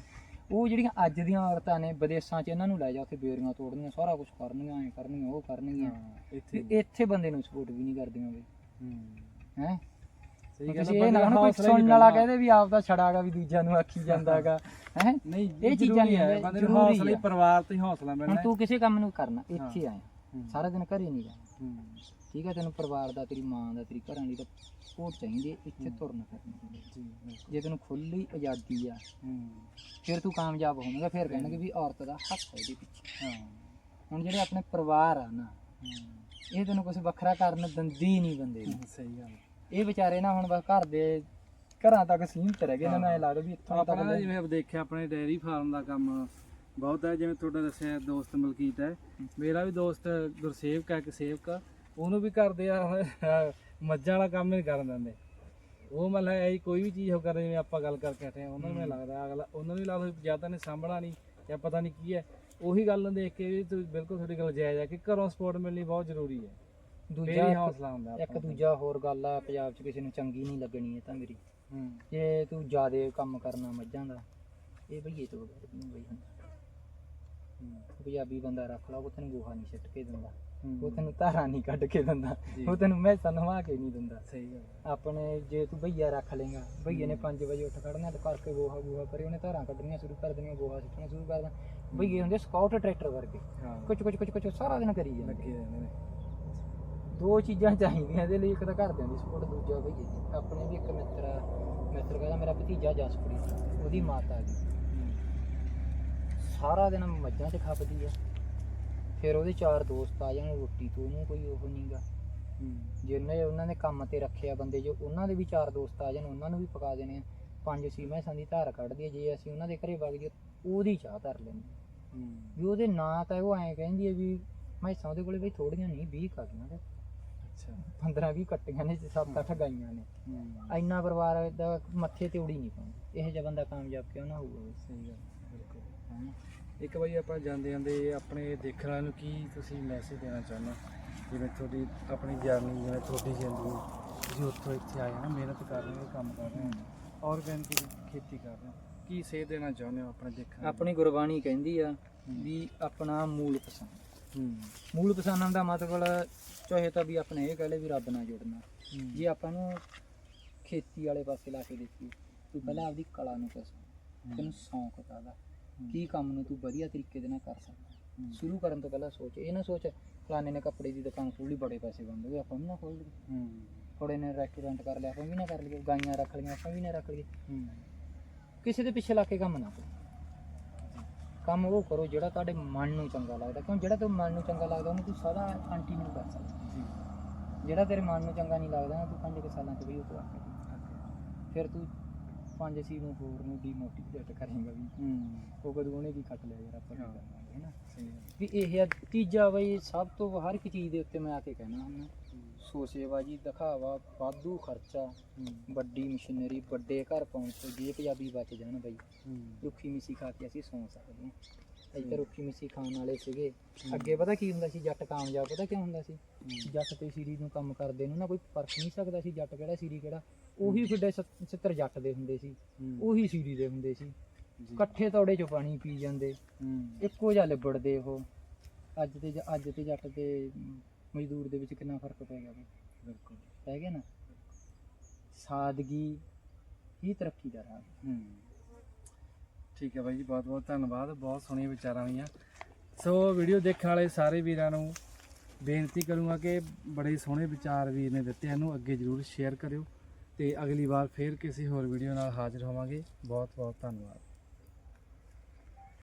ਉਹ ਜਿਹੜੀਆਂ ਅੱਜ ਦੀਆਂ ਔਰਤਾਂ ਨੇ ਵਿਦੇਸ਼ਾਂ 'ਚ ਇਹਨਾਂ ਨੂੰ ਲੈ ਜਾ ਉੱਥੇ ਬੇਰੀਆਂ ਤੋੜਨੀਆਂ ਸਾਰਾ ਕੁਝ ਕਰਨੀਆਂ ਐ ਕਰਨੀਆਂ ਉਹ ਕਰਨੀਆਂ। ਇੱਥੇ ਤੇ ਇੱਥੇ ਬੰਦੇ ਨੂੰ ਸਪੋਰਟ ਵੀ ਨਹੀਂ ਕਰਦੀਆਂ ਵੀ ਹੂੰ। ਹੈ? ਤੁਸੀਂ ਇਹ ਨਾ ਹੁਣ ਕੋਈ ਸੁਣਨ ਵਾਲਾ। ਕਹਦੇ ਵੀ ਆਪ ਦਾ ਛੜਾਗਾ ਵੀ ਦੂਜਿਆਂ ਨੂੰ ਆਖੀ ਜਾਂਦਾਗਾ ਹੈ? ਨਹੀਂ ਇਹ ਚੀਜ਼ਾਂ ਨਹੀਂ ਹੈ ਬੰਦੇ ਨੂੰ ਹੌਸਲਾ। ਪਰਿਵਾਰ ਤੋਂ ਹੌਸਲਾ ਹੁਣ ਮਿਲਣਾ ਤੂੰ ਕਿਸੇ ਕੰਮ ਨੂੰ ਕਰਨਾ ਇੱਥੇ ਹੂੰ। ਸਾਰਾ ਦਿਨ ਘਰੇ ਨਹੀਂ ਜਾਣਾ ਠੀਕ ਹੈ ਤੈਨੂੰ ਪਰਿਵਾਰ ਦਾ ਤੇਰੀ ਮਾਂ ਦਾ ਤੇਰੀ ਘਰਾਂ ਦੀ ਤਾਂ ਸਪੋਰਟ ਚਾਹੀਦੀ ਇੱਥੇ ਤੁਰਨ ਫਿਰਨ। ਜੀ ਤੈਨੂੰ ਖੁੱਲੀ ਆਜ਼ਾਦੀ ਆ ਫਿਰ ਤੂੰ ਕਾਮਯਾਬ ਹੋਵੇਂਗਾ ਫਿਰ ਕਹਿਣਗੇ ਵੀ ਔਰਤ ਦਾ ਹੱਕ ਹੈ ਇਹਦੇ ਪਿੱਛੇ। ਹਾਂ। ਹੁਣ ਜਿਹੜੇ ਆਪਣੇ ਪਰਿਵਾਰ ਆ ਨਾ ਇਹ ਤੈਨੂੰ ਕੁਝ ਵੱਖਰਾ ਕਰਨ ਦਿੰਦੀ ਨਹੀਂ ਬੰਦੇ ਨੂੰ। ਸਹੀ ਗੱਲ ਇਹ ਵਿਚਾਰੇ ਨਾ ਹੁਣ ਬਸ ਘਰ ਦੇ ਘਰਾਂ ਤੱਕ ਸੀਮਿਤ ਰਹਿ ਗਏ ਇਹਨਾਂ ਨੂੰ ਐ ਲੱਗਦਾ ਵੀ ਇੱਥੋਂ ਤੱਕ ਆਪਣਾ ਜਿਵੇਂ ਆਪ ਦੇਖਿਆ ਆਪਣੇ ਡੈਰੀ ਫਾਰਮ ਦਾ ਕੰਮ ਬਹੁਤ ਹੈ ਜਿਵੇਂ ਤੁਹਾਡਾ ਦੱਸਿਆ ਦੋਸਤ ਮਲਕੀਤ ਹੈ। ਮੇਰਾ ਵੀ ਦੋਸਤ ਗੁਰਸੇਵਕ ਹੈ ਇੱਕ ਸੇਵਕ ਉਹਨੂੰ ਵੀ ਕਰਦੇ ਆ ਮੱਝਾਂ ਵਾਲਾ ਕੰਮ ਨਹੀਂ ਕਰਨ ਦਿੰਦੇ। ਉਹ ਮਤਲਬ ਐ ਕੋਈ ਵੀ ਚੀਜ਼ ਹੋ ਕਰ ਜਿਵੇਂ ਆਪਾਂ ਗੱਲ ਕਰਕੇ ਹਟੇ ਆ ਉਹਨਾਂ ਨੂੰ ਲੱਗਦਾ ਅਗਲਾ ਉਹਨਾਂ ਨੂੰ ਵੀ ਲੱਗਦਾ ਜ਼ਿਆਦਾ ਨੇ ਸਾਂਭਣਾ ਨਹੀਂ ਜਾਂ ਪਤਾ ਨਹੀਂ ਕੀ ਹੈ। ਉਹੀ ਗੱਲ ਨੂੰ ਦੇਖ ਕੇ ਵੀ ਤੁਸੀਂ ਬਿਲਕੁਲ ਤੁਹਾਡੀ ਗੱਲ ਜਾਇਜ਼ ਹੈ ਕਿ ਘਰੋਂ ਸਪੋਰਟ ਮਿਲਣੀ ਬਹੁਤ ਜ਼ਰੂਰੀ ਹੈ। ਦੂਜਾ ਇੱਕ- ਹੌਸਲਾ ਹੁੰਦਾ ਇੱਕ ਆਪਾਂ ਨੂੰ। ਦੂਜਾ ਹੋਰ ਗੱਲ ਆ ਪੰਜਾਬ 'ਚ ਕਿਸੇ ਨੂੰ ਚੰਗੀ ਨਹੀਂ ਲੱਗਣੀ ਇਹ ਤਾਂ ਮੇਰੀ। ਹੂੰ। ਜੇ ਤੂੰ ਜ਼ਿਆਦੇ ਕੰਮ ਕਰਨਾ ਮੱਝਾਂ ਦਾ ਇਹ ਬਈਏ ਤੋਂ ਬਗੈਰ ਨਹੀਂ ਬਈ ਹੁੰਦਾ। ਹੂੰ, ਪੰਜਾਬੀ ਬੰਦਾ ਰੱਖ ਲਾ ਉਹ ਤੈਨੂੰ ਗੋਹਾ ਨਹੀਂ ਛੱਟ ਕੇ ਦਿੰਦਾ। ਹੂੰ। ਉਹ ਤੈਨੂੰ ਧਾਰਾਂ ਨਹੀਂ ਕੱਢ ਕੇ ਦਿੰਦਾ। ਜੀ। ਉਹ ਤੈਨੂੰ ਮੈਸਾਂ ਨਵਾ ਕੇ ਨਹੀਂ ਦਿੰਦਾ। ਸਹੀ ਗੱਲ ਹੈ। ਆਪਣੇ ਜੇ ਤੂੰ ਭਈਆ ਰੱਖ ਲੇਗਾ ਭਈਏ ਨੇ 5 ਵਜੇ ਉੱਠ ਖੜਨਾ ਤੇ ਕਰਕੇ ਗੋਹਾ ਗੋਹਾ ਕਰੇ ਉਹਨੇ ਧਾਰਾਂ ਕੱਢਣੀਆਂ ਸ਼ੁਰੂ ਕਰ ਦੇਣੀਆਂ ਗੋਹਾ ਸਿੱਟਣਾ ਸ਼ੁਰੂ ਕਰ ਦੇਣਾ। ਭਈਏ ਹੁੰਦੇ ਸਕਾਊਟ ਟਰੈਕਟਰ ਵਰਗੇ। ਹਾਂ। ਕੁਝ ਕੁਝ ਕੁਝ ਕੁਝ ਸਾਰਾ ਦਿਨ ਕਰੀ ਜਾਂਦੇ। ਲੱਗੇ ਰਹਿੰਦੇ ਨੇ। ਦੋ ਚੀਜ਼ਾਂ ਚਾਹੀਦੀਆਂ ਇਹਦੇ ਲਈ ਇੱਕ ਤਾਂ ਘਰਦਿਆਂ ਦੀ ਸਪੋਰਟ ਦੂਜਾ ਦੀ ਆਪਣੇ ਵੀ ਇੱਕ ਮਿੱਤਰ ਆ ਮਿੱਤਰ ਕਹਿੰਦਾ ਮੇਰਾ ਭਤੀਜਾ ਜਸਪ੍ਰੀਤ ਉਹਦੀ ਮਾਤਾ ਜੀ। ਸਾਰਾ ਦਿਨ ਮੱਝਾਂ 'ਚ ਖਪਦੀ ਆ। ਫਿਰ ਉਹਦੇ ਚਾਰ ਦੋਸਤ ਆ ਜਾਣ ਰੋਟੀ ਤੋਂ ਉਹਨੂੰ ਕੋਈ ਉਹ ਨਹੀਂਗਾ ਹੂੰ ਜਿਹਨੇ ਉਹਨਾਂ ਨੇ ਕੰਮ ਤੇ ਰੱਖਿਆ ਬੰਦੇ ਜੋ ਉਹਨਾਂ ਦੇ ਵੀ ਚਾਰ ਦੋਸਤ ਆ ਜਾਣ ਉਹਨਾਂ ਨੂੰ ਵੀ ਪਕਾ ਦੇਣੇ ਆ। ਪੰਜ ਮੈਸਾਂ ਦੀ ਧਾਰ ਕੱਢਦੀ ਆ ਜੇ ਅਸੀਂ ਉਹਨਾਂ ਦੇ ਘਰੇ ਵਗ ਜਾਈਏ ਉਹਦੀ ਚਾਹ ਧਰ ਲੈਂਦੇ ਹੂੰ। ਵੀ ਉਹਦੇ ਨਾਂ ਤਾਂ ਉਹ ਐਂ ਕਹਿੰਦੀ ਆ ਵੀ ਮੈਸਾਂ ਉਹਦੇ ਕੋਲੇ ਬਈ ਥੋੜੀਆਂ ਨਹੀਂ 20 ਕੱਟੀਆਂ ਤੇ ਅੱਛਾ 15 20 ਕੱਟੀਆਂ ਨੇ ਤੇ 7-8 ਗਾਈਆਂ ਨੇ। ਇੰਨਾ ਪਰਿਵਾਰ ਦਾ ਮੱਥੇ ਤੇ ਉੜੀ ਨਹੀਂ ਪਾਉਂਦੀ। ਇਹ ਜਿਹਾ ਬੰਦਾ ਕਾਮਯਾਬ ਕਿਉਂ ਨਾ ਹੋਊਗਾ? ਸਹੀ ਗੱਲ ਬਿਲਕੁਲ। ਇੱਕ ਵਾਰੀ ਆਪਾਂ ਜਾਂਦੇ ਜਾਂਦੇ ਆਪਣੇ ਦੇਖਣ ਨੂੰ ਕੀ ਤੁਸੀਂ ਮੈਸੇਜ ਦੇਣਾ ਚਾਹੁੰਦੇ ਜਿਵੇਂ ਤੁਹਾਡੀ ਆਪਣੀ ਜਰਨੀ ਜਿਵੇਂ ਤੁਹਾਡੀ ਜ਼ਿੰਦਗੀ। ਤੁਸੀਂ ਉੱਥੋਂ ਇੱਥੇ ਆਏ ਹੋ ਨਾ ਮਿਹਨਤ ਕਰ ਰਹੇ ਹੋ ਕੰਮ ਕਰ ਰਹੇ ਹੋ। ਆਰਗੈਨਿਕ ਖੇਤੀ ਕਰ ਰਹੇ ਹੋ। ਕੀ ਸੇਧ ਦੇਣਾ ਚਾਹੁੰਦੇ ਹੋ ਆਪਣੇ ਦੇਖਣ ਆਪਣੀ ਗੁਰਬਾਣੀ ਕਹਿੰਦੀ ਆ ਵੀ ਆਪਣਾ ਮੂਲ ਪਸੰਦ। ਮੂਲ ਪਸੰਦ ਦਾ ਮਤਲਬ ਚਾਹੇ ਤਾਂ ਵੀ ਆਪਣੇ ਇਹ ਕਹਿ ਲੈ ਵੀ ਰੱਬ ਨਾਲ ਜੁੜਨਾ। ਜੇ ਆਪਾਂ ਨੂੰ ਖੇਤੀ ਵਾਲੇ ਪਾਸੇ ਲਾ ਕੇ ਦੇਖੀਏ ਤੂੰ ਪਹਿਲਾਂ ਆਪਦੀ ਕਲਾ ਨੂੰ ਪਸੰਦ ਤੈਨੂੰ ਸ਼ੌਂਕ ਕਾਹਦਾ? ਕੀ ਕੰਮ ਨੂੰ ਤੂੰ ਵਧੀਆ ਤਰੀਕੇ ਦੇ ਨਾਲ ਕਰ ਸਕਦਾ। ਸ਼ੁਰੂ ਕਰਨ ਤੋਂ ਪਹਿਲਾਂ ਸੋਚ ਇਹ ਨਾ ਸੋਚ ਫਲਾਣੇ ਨੇ ਕੱਪੜੇ ਦੀ ਦੁਕਾਨ ਖੋਲੀ ਬੜੇ ਪੈਸੇ ਬਣ ਗਏ ਆਪਾਂ ਵੀ ਨਾ ਖੋਲ ਲਈਏ। ਥੋੜੇ ਨੇ ਰੈਸਟੋਰੈਂਟ ਕਰ ਲਿਆ ਆਪਾਂ ਵੀ ਨਾ ਕਰ ਲਈਏ ਗਾਈਆਂ ਰੱਖ ਲਈਆਂ ਆਪਾਂ ਵੀ ਨਾ ਰੱਖ ਲਈਏ। ਕਿਸੇ ਦੇ ਪਿੱਛੇ ਲਾ ਕੇ ਕੰਮ ਨਾ ਕਰੋ। ਕੰਮ ਉਹ ਕਰੋ ਜਿਹੜਾ ਤੁਹਾਡੇ ਮਨ ਨੂੰ ਚੰਗਾ ਲੱਗਦਾ ਕਿਉਂ ਜਿਹੜਾ ਤੈਨੂੰ ਮਨ ਨੂੰ ਚੰਗਾ ਲੱਗਦਾ ਉਹਨੂੰ ਤੂੰ ਸਦਾ ਕੰਟੀਨਿਊ ਕਰ ਸਕਦਾ। ਜਿਹੜਾ ਤੇਰੇ ਮਨ ਨੂੰ ਚੰਗਾ ਨਹੀਂ ਲੱਗਦਾ ਨਾ ਤੂੰ ਪੰਜ ਕੁ ਸਾਲਾਂ ਚ ਵੀ ਉਹ ਕਰ ਫਿਰ ਤੂੰ ਪੰਜ ਸੀ ਨੂੰ ਹੋਰ ਨੂੰ ਡੀਮੋਟੀਵੇਟ ਕਰੇਗਾ ਵੀ ਉਹ ਕਦੋਂ ਉਹਨੇ ਵੀ ਕੱਟ ਲਿਆ ਯਾਰ ਆਪਾਂ ਕੀ। ਕਰਨਾ ਹੈ। ਨਾ ਵੀ ਇਹ ਆ ਤੀਜਾ ਬਈ ਸਭ ਤੋਂ ਹਰ ਇੱਕ ਚੀਜ਼ ਦੇ ਉੱਤੇ ਮੈਂ ਆ ਕੇ ਕਹਿਣਾ ਹੁੰਦਾ ਸੋਸੇਬਾਜੀ ਦਿਖਾਵਾ ਵਾਧੂ ਖਰਚਾ ਵੱਡੀ ਮਸ਼ੀਨਰੀ ਵੱਡੇ ਘਰ ਪਹੁੰਚ ਜੇ ਪੰਜਾਬੀ ਬਚ ਜਾਣ ਬਈ। ਰੁੱਖੀ ਮਿੱਸੀ ਖਾ ਕੇ ਅਸੀਂ ਸੌਂ ਸਕਦੇ ਹਾਂ। ਤਾਂ ਰੁੱਖੀ ਮਿੱਸੀ ਖਾਣ ਵਾਲੇ ਸੀਗੇ। ਅੱਗੇ ਪਤਾ ਕੀ ਹੁੰਦਾ ਸੀ ਜੱਟ ਕਾਮਯਾਬ ਪਤਾ ਕਿਉਂ ਹੁੰਦਾ ਸੀ? ਜੱਟ ਤੇ ਸੀਰੀ ਨੂੰ ਕੰਮ ਕਰਦੇ ਨੂੰ ਨਾ ਕੋਈ ਪਰਖ ਨਹੀਂ ਸਕਦਾ ਸੀ ਜੱਟ ਕਿਹੜਾ ਸੀਰੀ ਕਿਹੜਾ। ਉਹੀ ਫਿੱਡੇ ਸਿੱਤਰ ਜੱਟ ਦੇ ਹੁੰਦੇ ਸੀ। ਉਹੀ ਸੀਰੀ ਦੇ ਹੁੰਦੇ ਸੀ। ਇਕੱਠੇ ਤੌੜੇ ਚੋਂ ਪਾਣੀ ਪੀ ਜਾਂਦੇ। ਇੱਕੋ ਜਿਹਾ ਲਿਬੜਦੇ ਉਹ। ਅੱਜ ਤੇ ਅੱਜ ਤੇ ਜੱਟ ਤੇ ਮਜ਼ਦੂਰ ਦੇ ਵਿੱਚ ਕਿੰਨਾ ਫ਼ਰਕ ਪੈ ਗਿਆ ਬਈ? ਬਿਲਕੁਲ। ਪੈ ਗਿਆ ਨਾ? ਸਾਦਗੀ ਹੀ ਤਰੱਕੀ ਦਾ ਰਾਹ ਹੂੰ। ਠੀਕ ਹੈ ਬਾਈ ਜੀ, ਬਹੁਤ ਬਹੁਤ ਧੰਨਵਾਦ। ਬਹੁਤ ਸੋਹਣੀਆਂ ਵਿਚਾਰਾਂ ਹੋਈਆਂ। ਸੋ ਵੀਡੀਓ ਦੇਖਣ ਵਾਲੇ ਸਾਰੇ ਵੀਰਾਂ ਨੂੰ ਬੇਨਤੀ ਕਰੂੰਗਾ ਕਿ ਬੜੇ ਸੋਹਣੇ ਵਿਚਾਰ ਵੀਰ ਨੇ ਦਿੱਤੇ ਇਹਨੂੰ ਅੱਗੇ ਜ਼ਰੂਰ ਸ਼ੇਅਰ ਕਰਿਓ ਤੇ ਅਗਲੀ ਵਾਰ ਫੇਰ ਕਿਸੇ ਹੋਰ ਵੀਡੀਓ ਨਾਲ ਹਾਜ਼ਰ ਹੋਵਾਂਗੇ। ਬਹੁਤ ਬਹੁਤ ਧੰਨਵਾਦ।